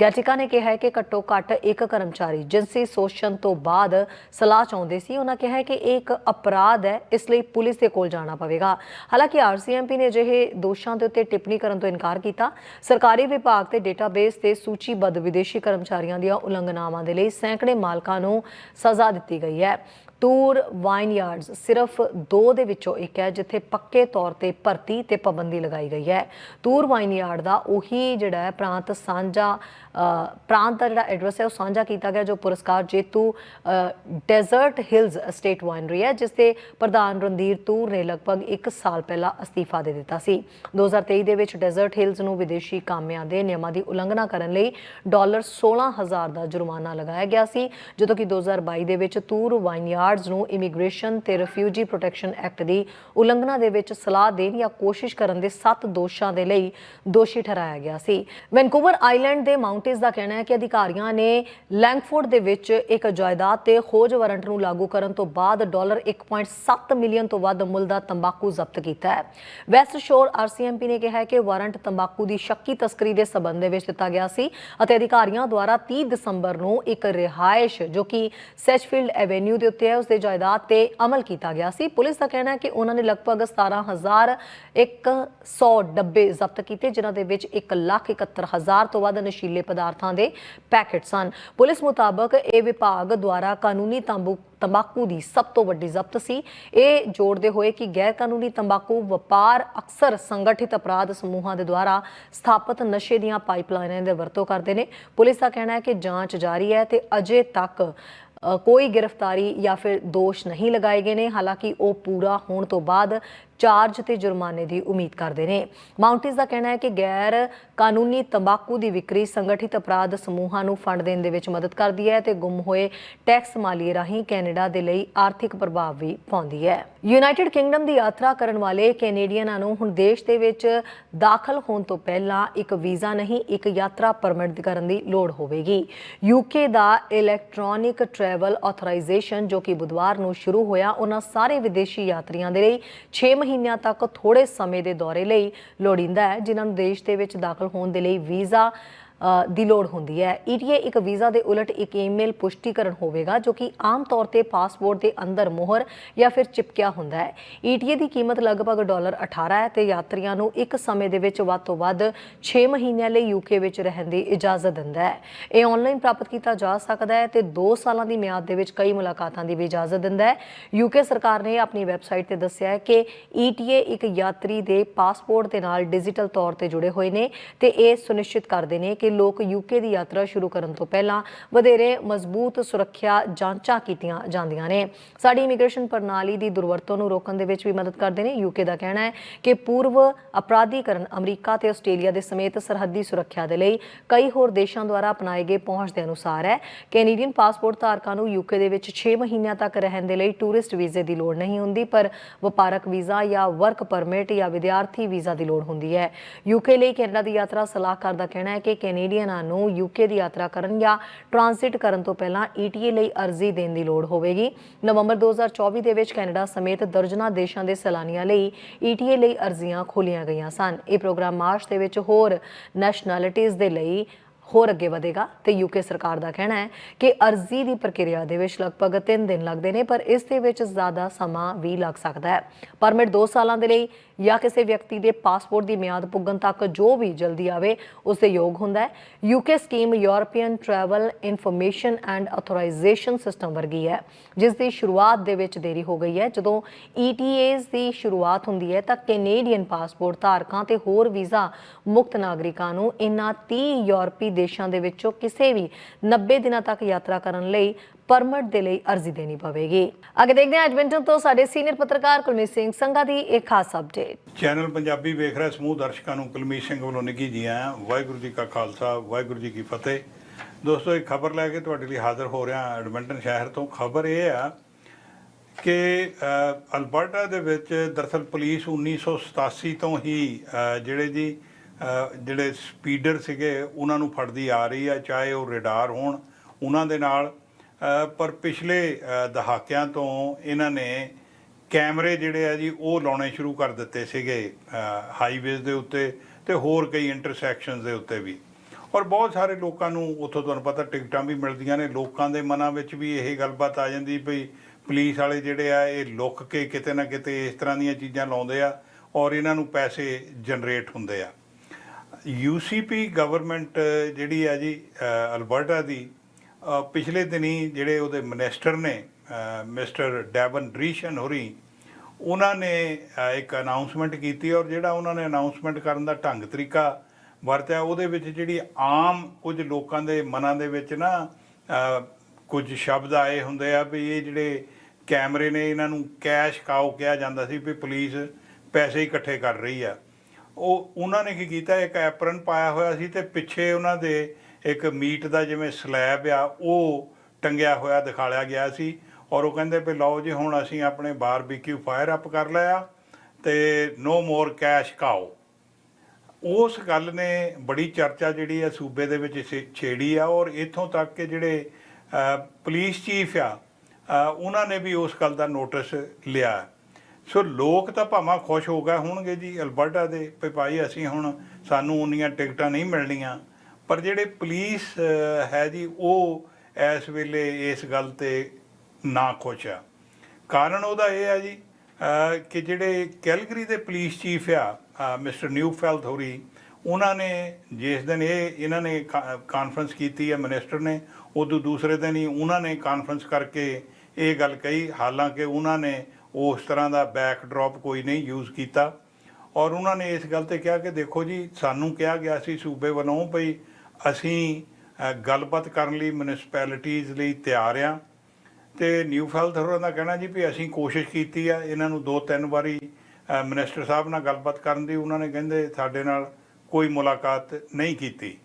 ਗੈਟਿਕਾ ਨੇ ਕਿਹਾ ਹੈ ਕਿ ਘੱਟੋ-ਘੱਟ ਇੱਕ ਕਰਮਚਾਰੀ ਜਿਨਸੀ ਸ਼ੋਸ਼ਣ ਤੋਂ ਬਾਅਦ ਸਲਾਹ ਚਾਹੁੰਦੇ ਸੀ, ਉਹਨਾਂ ਕਿਹਾ ਹੈ ਕਿ ਇਹ ਇੱਕ ਅਪਰਾਧ ਹੈ, ਇਸ ਲਈ ਪੁਲਿਸ ਦੇ ਕੋਲ ਜਾਣਾ ਪਵੇਗਾ। ਹਾਲਾਂਕਿ ਆਰਸੀਐਮਪੀ ਨੇ ਅਜਿਹੇ ਦੋਸ਼ਾਂ ਦੇ ਉੱਤੇ ਟਿੱਪਣੀ ਕਰਨ ਤੋਂ ਇਨਕਾਰ ਕੀਤਾ। ਸਰਕਾਰੀ ਵਿਭਾਗ ਤੇ ਡੇਟਾਬੇਸ ਤੇ ਸੂਚੀਬੱਧ ਵਿਦੇਸ਼ੀ ਕਰਮਚਾਰੀਆਂ ਦੀਆਂ ਉਲੰਘਣਾਵਾਂ ਦੇ ਲਈ ਸੈਂਕੜੇ ਮਾਲਕਾਂ ਨੂੰ ਸਜ਼ਾ ਦਿੱਤੀ ਗਈ ਹੈ। ਟੂਰ ਵਾਈਨਯਾਰਡਸ ਸਿਰਫ ਦੋ ਦੇ ਵਿੱਚੋਂ ਇੱਕ ਹੈ, ਜਿੱਥੇ ਪੱਕੇ ਤੌਰ ਤੇ ਭਰਤੀ ਤੇ ਪਾਬੰਦੀ ਲਗਾਈ ਗਈ ਹੈ। ਟੂਰ ਵਾਈਨਯਾਰਡ ਦਾ ਉਹੀ ਜਿਹੜਾ ਹੈ ਪ੍ਰਾਂਤ ਸਾਂਝਾ ਪ੍ਰਾਂਤ ਦਾ ਜਿਹੜਾ ਐਡਰੈਸ ਹੈ, ਉਹ ਸਾਂਝਾ ਕੀਤਾ ਗਿਆ, ਜੋ ਪੁਰਸਕਾਰ ਜੇਤੂ ਡੈਜ਼ਰਟ ਹਿਲਸ ਸਟੇਟ ਵਾਈਨਰੀ ਹੈ, ਜਿਸ ਦੇ ਪ੍ਰਧਾਨ ਰਣਧੀਰ ਤੂਰ ਨੇ ਲਗਭਗ 1 ਸਾਲ ਪਹਿਲਾਂ ਅਸਤੀਫਾ ਦੇ ਦਿੱਤਾ ਸੀ। 2023 ਦੇ ਵਿੱਚ ਡੈਜ਼ਰਟ ਹਿਲਸ ਨੂੰ ਵਿਦੇਸ਼ੀ ਕਾਮਿਆਂ ਦੇ ਨਿਯਮਾਂ ਦੀ ਉਲੰਘਣਾ ਕਰਨ ਲਈ ਡਾਲਰ 16000 ਦਾ ਜੁਰਮਾਨਾ ਲਗਾਇਆ ਗਿਆ ਸੀ, ਜਦੋਂ ਕਿ 2022 ਦੇ ਵਿੱਚ ਤੂਰ ਵਾਈਨ ਯਾਰਡਸ ਨੂੰ ਇਮੀਗ੍ਰੇਸ਼ਨ ਤੇ ਰਿਫਿਊਜੀ ਪ੍ਰੋਟੈਕਸ਼ਨ ਐਕਟ ਦੀ ਉਲੰਘਣਾ ਦੇ ਵਿੱਚ ਸਲਾਹ ਦੇਣ ਜਾਂ ਕੋਸ਼ਿਸ਼ ਕਰਨ ਦੇ 7 ਦੋਸ਼ਾਂ ਦੇ ਲਈ ਦੋਸ਼ੀ ਠਹਿਰਾਇਆ ਗਿਆ ਸੀ। ਵੈਨਕੂਵਰ ਆਈਲੈਂਡ ਦੇ ਮਾਉਂਟੇਸ ਦਾ ਕਹਿਣਾ ਹੈ ਕਿ ਅਧਿਕਾਰੀਆਂ ਨੇ ਲੈਂਗਫੋਰਡ ਦੇ ਵਿੱਚ ਇੱਕ ਜਾਇਦਾਦ ਤੇ ਖੋਜ ਵਾਰੰਟ ਨੂੰ ਲਾਗੂ ਕਰਨ ਤੋਂ ਬਾਅਦ ਡਾਲਰ 1.7 ਮਿਲੀਅਨ ਤੋਂ ਵੱਧ ਮੁੱਲ ਦਾ ਤੰਬਾਕੂ ਜ਼ਬਤ ਕੀਤਾ ਹੈ। ਵੈਸਟ ਸ਼ੋਰ ਆਰਸੀਐਮਪੀ ਨੇ ਕਿਹਾ ਹੈ ਕਿ ਵਾਰੰਟ ਤੰਬਾਕੂ ਦੀ ਸ਼ੱਕੀ ਤਸਕਰੀ ਦੇ ਸਬੰਧ ਦੇ ਵਿੱਚ ਦਿੱਤਾ ਗਿਆ ਸੀ ਅਤੇ ਅਧਿਕਾਰੀਆਂ ਦੁਆਰਾ 30 ਦਸੰਬਰ ਨੂੰ ਇੱਕ ਰਿਹਾਇਸ਼ ਜੋ ਕਿ ਸੈਚਫੀਲਡ ਐਵੇਨਿਊ ਦੇ ਉੱਤੇ ਹੈ ਉਸ ਦੇ ਜਾਇਦਾਦ ਤੇ ਅਮਲ ਕੀਤਾ ਗਿਆ ਸੀ। ਪੁਲਿਸ ਦਾ ਕਹਿਣਾ ਹੈ ਕਿ ਉਹਨਾਂ ਨੇ ਲਗਭਗ 17100 ਡੱਬੇ ਜ਼ਬਤ ਕੀਤੇ, ਜਿਨ੍ਹਾਂ ਦੇ ਵਿੱਚ 171000 ਤੋਂ ਵੱਧ ਨਸ਼ੀਲੇ ਪਦਾਰਥਾਂ ਦੇ ਪੈਕੇਟ ਸਨ ਪੁਲਿਸ ਮੁਤਾਬਕ ਇਹ ਵਿਭਾਗ ਦੁਆਰਾ ਕਾਨੂੰਨੀ ਤੰਬੂ, ਤੰਬਾਕੂ ਦੀ ਸਭ ਤੋਂ ਵੱਡੀ ਜ਼ਬਤ ਸੀ। ਇਹ ਜੋੜਦੇ ਹੋਏ ਕਿ ਗੈਰ ਕਾਨੂੰਨੀ ਤੰਬਾਕੂ ਵਪਾਰ ਅਕਸਰ ਸੰਗਠਿਤ ਅਪਰਾਧ ਸਮੂਹਾਂ ਦੇ ਦੁਆਰਾ ਸਥਾਪਿਤ ਨਸ਼ੇ ਦੀਆਂ ਪਾਈਪਲਾਈਨਾਂ ਦੇ ਵਰਤੋਂ ਕਰਦੇ ਨੇ। ਪੁਲਿਸ ਦਾ ਕਹਿਣਾ ਹੈ ਕਿ ਜਾਂਚ ਜਾਰੀ ਹੈ ਤੇ ਅਜੇ ਤੱਕ ਕੋਈ ਗ੍ਰਿਫਤਾਰੀ ਜਾਂ ਫਿਰ ਦੋਸ਼ ਨਹੀਂ ਲਗਾਏ ਗਏ ਨੇ। ਹਾਲਾਂਕਿ ਉਹ ਪੂਰਾ ਹੋਣ ਤੋਂ ਬਾਅਦ ਚਾਰਜ ਤੇ ਜੁਰਮਾਨੇ ਦੀ ਉਮੀਦ ਕਰਦੇ ਨੇ। ਮਾਉਂਟਿਸ ਦਾ ਕਹਿਣਾ ਹੈ ਕਿ ਗੈਰ ਕਾਨੂੰਨੀ ਤੰਬਾਕੂ ਦੀ ਵਿਕਰੀ ਸੰਗਠਿਤ ਅਪਰਾਧ ਸਮੂਹਾਂ ਨੂੰ ਫੰਡ ਦੇਣ ਦੇ ਵਿੱਚ ਮਦਦ ਕਰਦੀ ਹੈ ਤੇ ਗੁੰਮ ਹੋਏ ਟੈਕਸ ਮਾਲੀਏ ਰਾਹੀਂ ਕੈਨੇਡਾ ਦੇ ਲਈ ਆਰਥਿਕ ਪ੍ਰਭਾਵ ਵੀ ਪਾਉਂਦੀ ਹੈ। ਯੂਨਾਈਟਿਡ ਕਿੰਗਡਮ ਦੀ ਯਾਤਰਾ ਕਰਨ ਵਾਲੇ ਕੈਨੇਡੀਅਨਾਂ ਨੂੰ ਹੁਣ ਦੇਸ਼ ਦੇ ਵਿੱਚ ਦਾਖਲ ਹੋਣ ਤੋਂ ਪਹਿਲਾਂ ਇੱਕ ਵੀਜ਼ਾ ਨਹੀਂ, ਇੱਕ ਯਾਤਰਾ ਪਰਮਿਟ ਕਰਨ ਦੀ ਲੋੜ ਹੋਵੇਗੀ। ਯੂਕੇ ਦਾ ਇਲੈਕਟ੍ਰੋਨਿਕ ਟਰੈਵਲ ਆਥੋਰਾਈਜੇਸ਼ਨ ਜੋ ਕਿ ਬੁੱਧਵਾਰ ਨੂੰ ਸ਼ੁਰੂ ਹੋਇਆ, ਉਹਨਾਂ ਸਾਰੇ ਵਿਦੇਸ਼ੀ ਯਾਤਰੀਆਂ ਦੇ ਲਈ 6 ਮਹੀਨਿਆਂ ਤੱਕ ਥੋੜੇ ਸਮੇਂ ਦੇ ਦੌਰੇ ਲਈ ਲੋੜੀਂਦਾ ਹੈ, ਜਿਨ੍ਹਾਂ ਨੂੰ ਦੇਸ਼ ਦੇ ਵਿੱਚ ਦਾਖਲ ਹੋਣ ਦੇ ਲਈ ਵੀਜ਼ਾ ਦੀ ਲੋੜ ਹੁੰਦੀ ਹੈ। ਈਟੀਏ ਇੱਕ ਵੀਜ਼ਾ ਦੇ ਉਲਟ ਇੱਕ ਈਮੇਲ ਪੁਸ਼ਟੀਕਰਨ ਹੋਵੇਗਾ, ਜੋ ਕਿ ਆਮ ਤੌਰ ਤੇ ਪਾਸਪੋਰਟ ਦੇ ਅੰਦਰ ਮੋਹਰ ਜਾਂ ਫਿਰ ਚਿਪਕਿਆ ਹੁੰਦਾ ਹੈ। ਈਟੀਏ ਦੀ ਕੀਮਤ ਲਗਭਗ ਡਾਲਰ 18 ਹੈ ਤੇ ਯਾਤਰੀਆਂ ਨੂੰ ਇੱਕ ਸਮੇਂ ਦੇ ਵਿੱਚ ਵੱਧ ਤੋਂ ਵੱਧ 6 ਮਹੀਨਿਆਂ ਲਈ ਯੂਕੇ ਵਿੱਚ ਰਹਿਣ ਦੀ ਇਜਾਜ਼ਤ ਦਿੰਦਾ ਹੈ। ਇਹ ਆਨਲਾਈਨ ਪ੍ਰਾਪਤ ਕੀਤਾ ਜਾ ਸਕਦਾ ਹੈ ਤੇ 2 ਸਾਲਾਂ ਦੀ ਮਿਆਦ ਦੇ ਵਿੱਚ ਕਈ ਮੁਲਾਕਾਤਾਂ ਦੀ ਵੀ ਇਜਾਜ਼ਤ ਦਿੰਦਾ ਹੈ। ਯੂਕੇ ਸਰਕਾਰ ਨੇ ਆਪਣੀ ਵੈਬਸਾਈਟ ਤੇ ਦੱਸਿਆ ਹੈ ਕਿ ਈਟੀਏ ਇੱਕ ਯਾਤਰੀ ਦੇ ਪਾਸਪੋਰਟ ਦੇ ਨਾਲ ਡਿਜੀਟਲ ਤੌਰ ਤੇ ਜੁੜੇ ਹੋਏ ਨੇ ਤੇ ਇਹ ਸੁਨਿਸ਼ਚਿਤ ਕਰਦੇ ਨੇ ਕਿ ਲੋਕ ਯੂਕੇ ਦੀ ਯਾਤਰਾ ਸ਼ੁਰੂ ਕਰਨ ਤੋਂ ਪਹਿਲਾਂ ਵਧੇਰੇ ਮਜ਼ਬੂਤ ਸੁਰੱਖਿਆ ਜਾਂਚਾਂ ਕੀਤੀਆਂ ਜਾਂਦੀਆਂ ਨੇ। ਸਾਡੀ ਇਮੀਗ੍ਰੇਸ਼ਨ ਪ੍ਰਣਾਲੀ ਦੀ ਦੁਰਵਰਤੋਂ ਨੂੰ ਰੋਕਣ ਦੇ ਵਿੱਚ ਵੀ ਮਦਦ ਕਰਦੇ ਨੇ। ਯੂਕੇ ਦਾ ਕਹਿਣਾ ਹੈ ਕਿ ਪੂਰਵ ਅਪਰਾਧੀਕਰਨ ਅਮਰੀਕਾ ਤੇ ਆਸਟ੍ਰੇਲੀਆ ਦੇ ਸਮੇਤ ਸਰਹੱਦੀ ਸੁਰੱਖਿਆ ਦੇ ਲਈ ਕਈ ਹੋਰ ਦੇਸ਼ਾਂ ਦੁਆਰਾ ਅਪਣਾਏ ਗਏ ਪਹੁੰਚ ਦੇ ਅਨੁਸਾਰ ਹੈ। ਕੈਨੇਡੀਅਨ ਪਾਸਪੋਰਟ ਧਾਰਕਾਂ ਨੂੰ ਯੂਕੇ ਦੇ ਵਿੱਚ 6 ਮਹੀਨਿਆਂ ਤੱਕ ਰਹਿਣ ਦੇ ਲਈ ਟੂਰਿਸਟ ਵੀਜ਼ੇ ਦੀ ਲੋੜ ਨਹੀਂ ਹੁੰਦੀ, ਪਰ ਵਪਾਰਕ ਵੀਜ਼ਾ ਜਾਂ ਵਰਕ ਪਰਮਿਟ ਜਾਂ ਵਿਦਿਆਰਥੀ ਵੀਜ਼ਾ ਦੀ ਲੋੜ ਹੁੰਦੀ ਹੈ। ਯੂਕੇ ਲਈ ਕੈਨੇਡਾ ਦੀ ਯਾਤਰਾ ਸਲਾਹਕਾਰ ਦਾ ਕਹਿਣਾ ਹੈ ਕਿ ਕੈਨੇਡੀਅਨਾਂ ਨੂੰ ਯੂਕੇ ਦੀ ਯਾਤਰਾ ਕਰਨ ਜਾਂ ਟ੍ਰਾਂਜ਼ਿਟ ਕਰਨ ਤੋਂ ਪਹਿਲਾਂ ਈਟੀਏ ਲਈ ਅਰਜ਼ੀ ਦੇਣ ਦੀ ਲੋੜ ਹੋਵੇਗੀ। ਨਵੰਬਰ 2024 ਦੇ ਵਿੱਚ ਕੈਨੇਡਾ ਸਮੇਤ ਦਰਜਨਾਂ ਦੇਸ਼ਾਂ ਦੇ ਸੈਲਾਨੀਆਂ ਲਈ ਈਟੀਏ ਲਈ ਅਰਜ਼ੀਆਂ ਖੋਲੀਆਂ ਗਈਆਂ ਸਨ। ਇਹ ਪ੍ਰੋਗਰਾਮ ਮਾਰਚ ਦੇ ਵਿੱਚ ਹੋਰ ਨੈਸ਼ਨੈਲਿਟੀਜ਼ ਦੇ ਲਈ ਹੋਰ ਅੱਗੇ ਵਧੇਗਾ ਤੇ ਯੂਕੇ ਸਰਕਾਰ ਦਾ ਕਹਿਣਾ ਹੈ ਕਿ ਅਰਜ਼ੀ ਦੀ ਪ੍ਰਕਿਰਿਆ ਦੇ ਵਿੱਚ ਲਗਭਗ 3 ਦਿਨ ਲੱਗਦੇ ਨੇ, ਪਰ ਇਸ ਦੇ ਵਿੱਚ ਜ਼ਿਆਦਾ ਸਮਾਂ ਵੀ ਲੱਗ ਸਕਦਾ ਹੈ। ਪਰਮਿਟ 2 ਸਾਲਾਂ ਦੇ ਲਈ ਜਾਂ ਕਿਸੇ ਵਿਅਕਤੀ ਦੇ ਪਾਸਪੋਰਟ ਦੀ ਮਿਆਦ ਪੁੱਗਣ ਤੱਕ ਜੋ ਵੀ ਜਲਦੀ ਆਵੇ ਉਸ ਦੇ ਯੋਗ ਹੁੰਦਾ ਹੈ। UK scheme European travel information and authorisation system ਵਰਗੀ ਹੈ ਜਿਸ ਦੀ ਸ਼ੁਰੂਆਤ ਦੇ ਵਿੱਚ ਦੇਰੀ ਹੋ ਗਈ ਹੈ। ਜਦੋਂ ETAs ਦੀ ਸ਼ੁਰੂਆਤ ਹੁੰਦੀ ਹੈ, ਤਾਂ ਕੈਨੇਡੀਅਨ ਪਾਸਪੋਰਟ ਧਾਰਕਾਂ ਤੇ ਹੋਰ ਵੀਜ਼ਾ ਮੁਕਤ ਨਾਗਰਿਕਾਂ ਨੂੰ ਇਨ੍ਹਾਂ 30 ਯੂਰਪੀ ਦੇਸ਼ਾਂ ਦੇ ਵਿੱਚੋਂ ਕਿਸੇ ਵੀ 90 ਦਿਨਾਂ ਤੱਕ ਯਾਤਰਾ ਕਰਨ ਲਈ ਪਰਮਿਟ ਦੇ ਲਈ ਅਰਜ਼ੀ ਦੇਣੀ ਪਵੇਗੀ। ਅੱਗੇ ਦੇਖਦੇ ਹਾਂ ਐਡਵੈਂਟਨ ਤੋਂ ਸਾਡੇ ਸੀਨੀਅਰ ਪੱਤਰਕਾਰ ਕੁਲਮੀਤ ਸਿੰਘ ਸੰਘਾ ਦੀ ਇੱਕ ਖਾਸ ਅਪਡੇਟ ਚੈਨਲ ਪੰਜਾਬੀ ਵੇਖ ਰਿਹਾ ਸਮੂਹ ਦਰਸ਼ਕਾਂ ਨੂੰ ਕੁਲਮੀਤ ਸਿੰਘ ਵੱਲੋਂ ਨਿੱਘੀ ਜੀ ਆਇਆਂ। ਵਾਹਿਗੁਰੂ ਜੀ ਕਾ ਖਾਲਸਾ, ਵਾਹਿਗੁਰੂ ਜੀ ਕੀ ਫਤਿਹ। ਦੋਸਤੋ, ਇੱਕ ਖਬਰ ਲੈ ਕੇ ਤੁਹਾਡੇ ਲਈ ਹਾਜ਼ਰ ਹੋ ਰਿਹਾ ਐਡਮਿੰਟਨ ਸ਼ਹਿਰ ਤੋਂ। ਖਬਰ ਇਹ ਆ ਕਿ ਅਲਬਰਟਾ ਦੇ ਵਿੱਚ ਦਰਸਲ ਪੁਲਿਸ 1987 ਤੋਂ ਹੀ ਜਿਹੜੇ ਜੀ ਜਿਹੜੇ ਸਪੀਡਰ ਸੀਗੇ, ਉਹਨਾਂ ਨੂੰ ਫੜਦੀ ਆ ਰਹੀ ਆ, ਚਾਹੇ ਉਹ ਰਡਾਰ ਹੋਣ, ਉਹਨਾਂ ਦੇ ਨਾਲ ਪਰ ਪਿਛਲੇ ਦਹਾਕਿਆਂ ਤੋਂ ਇਹਨਾਂ ਨੇ ਕੈਮਰੇ ਜਿਹੜੇ ਆ ਜੀ, ਉਹ ਲਾਉਣੇ ਸ਼ੁਰੂ ਕਰ ਦਿੱਤੇ ਸੀਗੇ ਹਾਈਵੇਜ਼ ਦੇ ਉੱਤੇ ਤੇ ਹੋਰ ਕਈ ਇੰਟਰਸੈਕਸ਼ਨਸ ਦੇ ਉੱਤੇ ਵੀ। ਔਰ ਬਹੁਤ ਸਾਰੇ ਲੋਕਾਂ ਨੂੰ ਉੱਥੋਂ ਤੁਹਾਨੂੰ ਪਤਾ ਟਿਕਟਾਂ ਵੀ ਮਿਲਦੀਆਂ ਨੇ, ਲੋਕਾਂ ਦੇ ਮਨਾਂ ਵਿੱਚ ਵੀ ਇਹ ਗੱਲਬਾਤ ਆ ਜਾਂਦੀ ਭਈ ਪੁਲਿਸ ਵਾਲੇ ਜਿਹੜੇ ਆ, ਇਹ ਲੁੱਕ ਕੇ ਕਿਤੇ ਨਾ ਕਿਤੇ ਇਸ ਤਰ੍ਹਾਂ ਦੀਆਂ ਚੀਜ਼ਾਂ ਲਾਉਂਦੇ ਆ ਔਰ ਇਹਨਾਂ ਨੂੰ ਪੈਸੇ ਜਨਰੇਟ ਹੁੰਦੇ ਆ। ਯੂਸੀਪੀ ਗਵਰਨਮੈਂਟ ਜਿਹੜੀ ਆ ਜੀ ਅਲਬਰਟਾ ਦੀ ਪਿਛਲੇ ਦਿਨੀ ਜਿਹੜੇ ਉਹਦੇ ਮਿਨਿਸਟਰ ਨੇ ਮਿਸਟਰ ਡੈਵਨ ਰੀਸ਼ਨ ਹੋਰੀ, ਉਹਨਾਂ ਨੇ ਇੱਕ ਅਨਾਉਂਸਮੈਂਟ ਕੀਤੀ ਔਰ ਜਿਹੜਾ ਉਹਨਾਂ ਨੇ ਅਨਾਉਂਸਮੈਂਟ ਕਰਨ ਦਾ ਢੰਗ ਤਰੀਕਾ ਵਰਤਿਆ, ਉਹਦੇ ਵਿੱਚ ਜਿਹੜੀ ਆਮ ਕੁਝ ਲੋਕਾਂ ਦੇ ਮਨਾਂ ਦੇ ਵਿੱਚ ਨਾ ਕੁਝ ਸ਼ਬਦ ਆਏ ਹੁੰਦੇ ਆ ਵੀ ਇਹ ਜਿਹੜੇ ਕੈਮਰੇ ਨੇ, ਇਹਨਾਂ ਨੂੰ ਕੈਸ਼ ਕਾਓ ਕਿਹਾ ਜਾਂਦਾ ਸੀ ਵੀ ਪੁਲਿਸ ਪੈਸੇ ਇਕੱਠੇ ਕਰ ਰਹੀ ਆ। ਉਹ, ਉਹਨਾਂ ਨੇ ਕੀ ਕੀਤਾ, ਇੱਕ ਐਪਰਨ ਪਾਇਆ ਹੋਇਆ ਸੀ ਤੇ ਪਿੱਛੇ ਉਹਨਾਂ ਦੇ ਇੱਕ ਮੀਟ ਦਾ ਜਿਵੇਂ ਸਲੈਬ ਆ ਉਹ ਟੰਗਿਆ ਹੋਇਆ ਦਿਖਾਲਿਆ ਗਿਆ ਸੀ ਔਰ ਉਹ ਕਹਿੰਦੇ ਵੀ ਲਓ ਜੀ ਹੁਣ ਅਸੀਂ ਆਪਣੇ ਬਾਰਬੀਕਿਊ ਫਾਇਰ ਅਪ ਕਰ ਲਿਆ ਤੇ ਨੋ ਮੋਰ ਕੈਸ਼ ਕਾਓ ਉਸ ਗੱਲ ਨੇ ਬੜੀ ਚਰਚਾ ਜਿਹੜੀ ਹੈ ਸੂਬੇ ਦੇ ਵਿੱਚ ਛੇ- ਛੇੜੀ ਆ ਔਰ ਇੱਥੋਂ ਤੱਕ ਕਿ ਜਿਹੜੇ ਅ, ਪੁਲਿਸ ਚੀਫ ਆ ਉਹਨਾਂ ਨੇ ਵੀ ਉਸ ਗੱਲ ਦਾ ਨੋਟਿਸ ਲਿਆ। ਸੋ ਲੋਕ ਤਾਂ ਭਾਵੇਂ ਖੁਸ਼ ਹੋ ਗਏ ਹੋਣਗੇ ਜੀ ਅਲਬਰਟਾ ਦੇ ਵੀ ਭਾਈ ਅਸੀਂ ਹੁਣ ਸਾਨੂੰ ਉਨੀਆਂ ਟਿਕਟਾਂ ਨਹੀਂ ਮਿਲਣੀਆਂ। ਪਰ ਜਿਹੜੇ ਪੁਲਿਸ ਹੈ ਜੀ, ਉਹ ਇਸ ਵੇਲੇ ਇਸ ਗੱਲ ਤੇ ਨਾ ਖੁਸ਼ ਆ। ਕਾਰਨ ਉਹਦਾ ਇਹ ਹੈ ਜੀ ਕਿ ਜਿਹੜੇ ਕੈਲਗਰੀ ਦੇ ਪੁਲਿਸ ਚੀਫ ਆ ਮਿਸਟਰ ਨਿਊਫੈਲਥ ਹੋਰੀ, ਉਹਨਾਂ ਨੇ ਜਿਸ ਦਿਨ ਇਹ, ਇਹਨਾਂ ਨੇ ਕਾ- ਕਾਨਫਰੰਸ ਕੀਤੀ ਹੈ ਮਿਨਿਸਟਰ ਨੇ, ਉਦੋਂ ਦੂਸਰੇ ਦਿਨ ਹੀ ਉਹਨਾਂ ਨੇ ਕਾਨਫਰੰਸ ਕਰਕੇ ਇਹ ਗੱਲ ਕਹੀ। ਹਾਲਾਂਕਿ ਉਹਨਾਂ ਨੇ ਉਸ ਤਰ੍ਹਾਂ ਦਾ ਬੈਕ ਕੋਈ ਨਹੀਂ ਯੂਜ਼ ਕੀਤਾ। ਔਰ ਉਹਨਾਂ ਨੇ ਇਸ ਗੱਲ ਤੇ ਕਿਹਾ ਕਿ ਦੇਖੋ ਜੀ, ਸਾਨੂੰ ਕਿਹਾ ਗਿਆ ਸੀ ਸੂਬੇ ਵੱਲੋਂ ਭਈ ਅਸੀਂ ਗੱਲਬਾਤ ਕਰਨ ਲਈ ਮਿਊਨਿਸਪੈਲਿਟੀਜ਼ ਲਈ ਤਿਆਰ ਆ। ਤੇ ਨਿਊ ਹੈਲਥ ਦਾ ਕਹਿਣਾ ਜੀ ਵੀ ਅਸੀਂ ਕੋਸ਼ਿਸ਼ ਕੀਤੀ ਆ ਇਹਨਾਂ ਨੂੰ ਦੋ ਤਿੰਨ ਵਾਰੀ ਅ, ਮਿਨਿਸਟਰ ਸਾਹਿਬ ਨਾਲ ਗੱਲਬਾਤ ਕਰਨ ਦੀ। ਉਹਨਾਂ ਨੇ ਕਹਿੰਦੇ ਸਾਡੇ ਨਾਲ ਕੋਈ ਮੁਲਾਕਾਤ ਨਹੀਂ ਕੀਤੀ।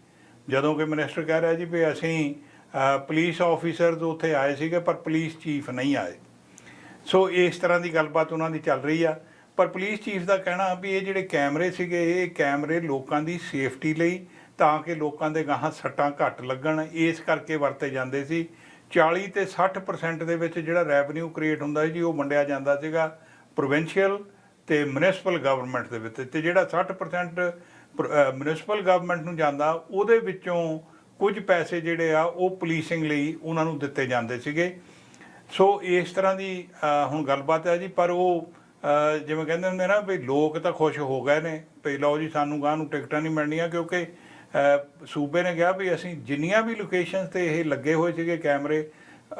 ਜਦੋਂ ਕਿ ਮਿਨਿਸਟਰ ਕਹਿ ਰਿਹਾ ਜੀ ਵੀ ਅਸੀਂ ਅ, ਪੁਲਿਸ ਆਫੀਸਰਸ ਉੱਥੇ ਆਏ ਸੀਗੇ ਪਰ ਪੁਲਿਸ ਚੀਫ ਨਹੀਂ ਆਏ। ਸੋ ਇਸ ਤਰ੍ਹਾਂ ਦੀ ਗੱਲਬਾਤ ਉਹਨਾਂ ਦੀ ਚੱਲ ਰਹੀ ਆ। ਪਰ ਪੁਲਿਸ ਚੀਫ ਦਾ ਕਹਿਣਾ ਵੀ ਇਹ ਜਿਹੜੇ ਕੈਮਰੇ ਸੀਗੇ ਇਹ ਕੈਮਰੇ ਲੋਕਾਂ ਦੀ ਸੇਫਟੀ ਲਈ ਤਾਂ ਕਿ ਲੋਕਾਂ ਦੇ ਗਾਹਾਂ ਸੱਟਾਂ ਘੱਟ ਲੱਗਣ। ਇਸ ਕਰਕੇ ਵਰਤੇ ਜਾਂਦੇ ਸੀ। 40 ਤੇ 60% ਦੇ ਵਿੱਚ ਜਿਹੜਾ ਰੈਵਨਿਊ ਕ੍ਰੀਏਟ ਹੁੰਦਾ ਸੀ ਜੀ, ਉਹ ਵੰਡਿਆ ਜਾਂਦਾ ਸੀਗਾ ਪ੍ਰੋਵਿੰਸ਼ੀਅਲ ਤੇ ਮਿਊਨਿਸਪਲ ਗਵਰਨਮੈਂਟ ਦੇ ਵਿੱਚ। ਤੇ ਜਿਹੜਾ 60% ਮਿਊਨਿਸਪਲ ਗਵਰਨਮੈਂਟ ਨੂੰ ਜਾਂਦਾ, ਉਹਦੇ ਵਿੱਚੋਂ ਕੁਝ ਪੈਸੇ ਜਿਹੜੇ ਆ, ਉਹ ਪੁਲੀਸਿੰਗ ਲਈ ਉਹਨਾਂ ਨੂੰ ਦਿੱਤੇ ਜਾਂਦੇ ਸੀਗੇ। ਸੋ ਇਸ ਤਰ੍ਹਾਂ ਦੀ ਹੁਣ ਗੱਲਬਾਤ ਹੈ ਜੀ, ਪਰ ਉਹ ਜਿਵੇਂ ਕਹਿੰਦੇ ਹੁੰਦੇ ਨਾ ਵੀ ਲੋਕ ਤਾਂ ਖੁਸ਼ ਹੋ ਗਏ ਨੇ, ਵੀ ਲਓ ਜੀ ਸਾਨੂੰ ਗਾਂ ਨੂੰ ਟਿਕਟਾਂ ਨਹੀਂ ਮਿਲਣੀਆਂ ਕਿਉਂਕਿ ਸੂਬੇ ਨੇ ਕਿਹਾ ਵੀ ਅਸੀਂ ਜਿੰਨੀਆਂ ਵੀ ਲੋਕੇਸ਼ਨਸ ਤੇ ਇਹ ਲੱਗੇ ਹੋਏ ਸੀਗੇ ਕੈਮਰੇ,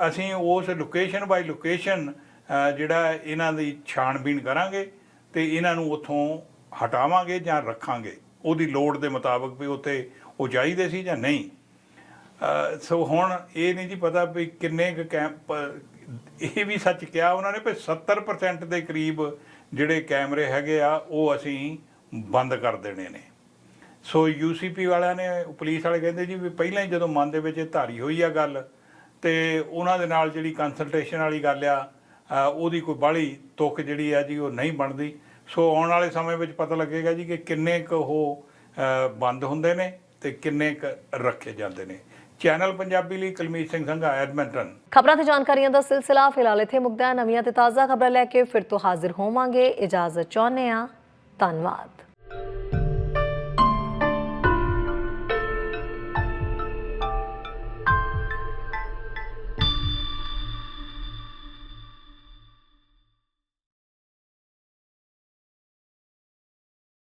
ਅਸੀਂ ਉਸ ਲੋਕੇਸ਼ਨ ਬਾਈ ਲੋਕੇਸ਼ਨ ਜਿਹੜਾ ਇਹਨਾਂ ਦੀ ਛਾਣਬੀਣ ਕਰਾਂਗੇ ਤੇ ਇਹਨਾਂ ਨੂੰ ਉੱਥੋਂ ਹਟਾਵਾਂਗੇ ਜਾਂ ਰੱਖਾਂਗੇ। ਉਹਦੀ ਲੋੜ ਦੇ ਮੁਤਾਬਕ ਵੀ ਉੱਥੇ ਉਹ ਚਾਹੀਦੇ ਸੀ ਜਾਂ ਨਹੀਂ। ਸੋ ਹੁਣ ਇਹ ਨਹੀਂ ਜੀ ਪਤਾ ਵੀ ਕਿੰਨੇ ਕੁ ਕੈਂਪ ਇਹ ਵੀ ਸੱਚ ਕਿਹਾ ਉਹਨਾਂ ਨੇ ਵੀ 70% ਦੇ ਕਰੀਬ ਜਿਹੜੇ ਕੈਮਰੇ ਹੈਗੇ ਆ, ਉਹ ਅਸੀਂ ਬੰਦ ਕਰ ਦੇਣੇ ਨੇ। ਸੋ ਯੂਸੀਪੀ ਵਾਲਿਆਂ ਨੇ, ਪੁਲਿਸ ਵਾਲੇ ਕਹਿੰਦੇ ਜੀ ਵੀ ਪਹਿਲਾਂ ਹੀ ਜਦੋਂ ਮਨ ਦੇ ਵਿੱਚ ਇਹ ਧਾਰੀ ਹੋਈ ਆ ਗੱਲ, ਤੇ ਉਹਨਾਂ ਦੇ ਨਾਲ ਜਿਹੜੀ ਕੰਸਲਟੇਸ਼ਨ ਵਾਲੀ ਗੱਲ ਆ ਉਹਦੀ ਕੋਈ ਬਾਹਲੀ ਤੁਕ ਜਿਹੜੀ ਆ ਜੀ ਉਹ ਨਹੀਂ ਬਣਦੀ। ਸੋ ਆਉਣ ਵਾਲੇ ਸਮੇਂ ਵਿੱਚ ਪਤਾ ਲੱਗੇਗਾ ਜੀ ਕਿ ਕਿੰਨੇ ਕੁ ਉਹ ਬੰਦ ਹੁੰਦੇ ਨੇ ਤੇ ਕਿੰਨੇ ਕੁ ਰੱਖੇ ਜਾਂਦੇ ਨੇ। ਚੈਨਲ ਪੰਜਾਬੀ ਲਈ ਕੁਲਮੀਤ ਸਿੰਘ ਸੰਘਾ, ਐਡਮਿੰਟਨ। ਖਬਰਾਂ ਤੇ ਜਾਣਕਾਰੀਆਂ ਦਾ ਸਿਲਸਿਲਾ ਫਿਲਹਾਲ ਇੱਥੇ ਮੁਕਦਾ ਨਵੀਆਂ ਤੇ ਤਾਜ਼ਾ ਖਬਰਾਂ ਲੈ ਕੇ ਫਿਰ ਤੋਂ ਹਾਜ਼ਰ ਹੋਵਾਂਗੇ। ਇਜਾਜ਼ਤ ਚਾਹੁੰਦੇ ਆ ਧੰਨਵਾਦ।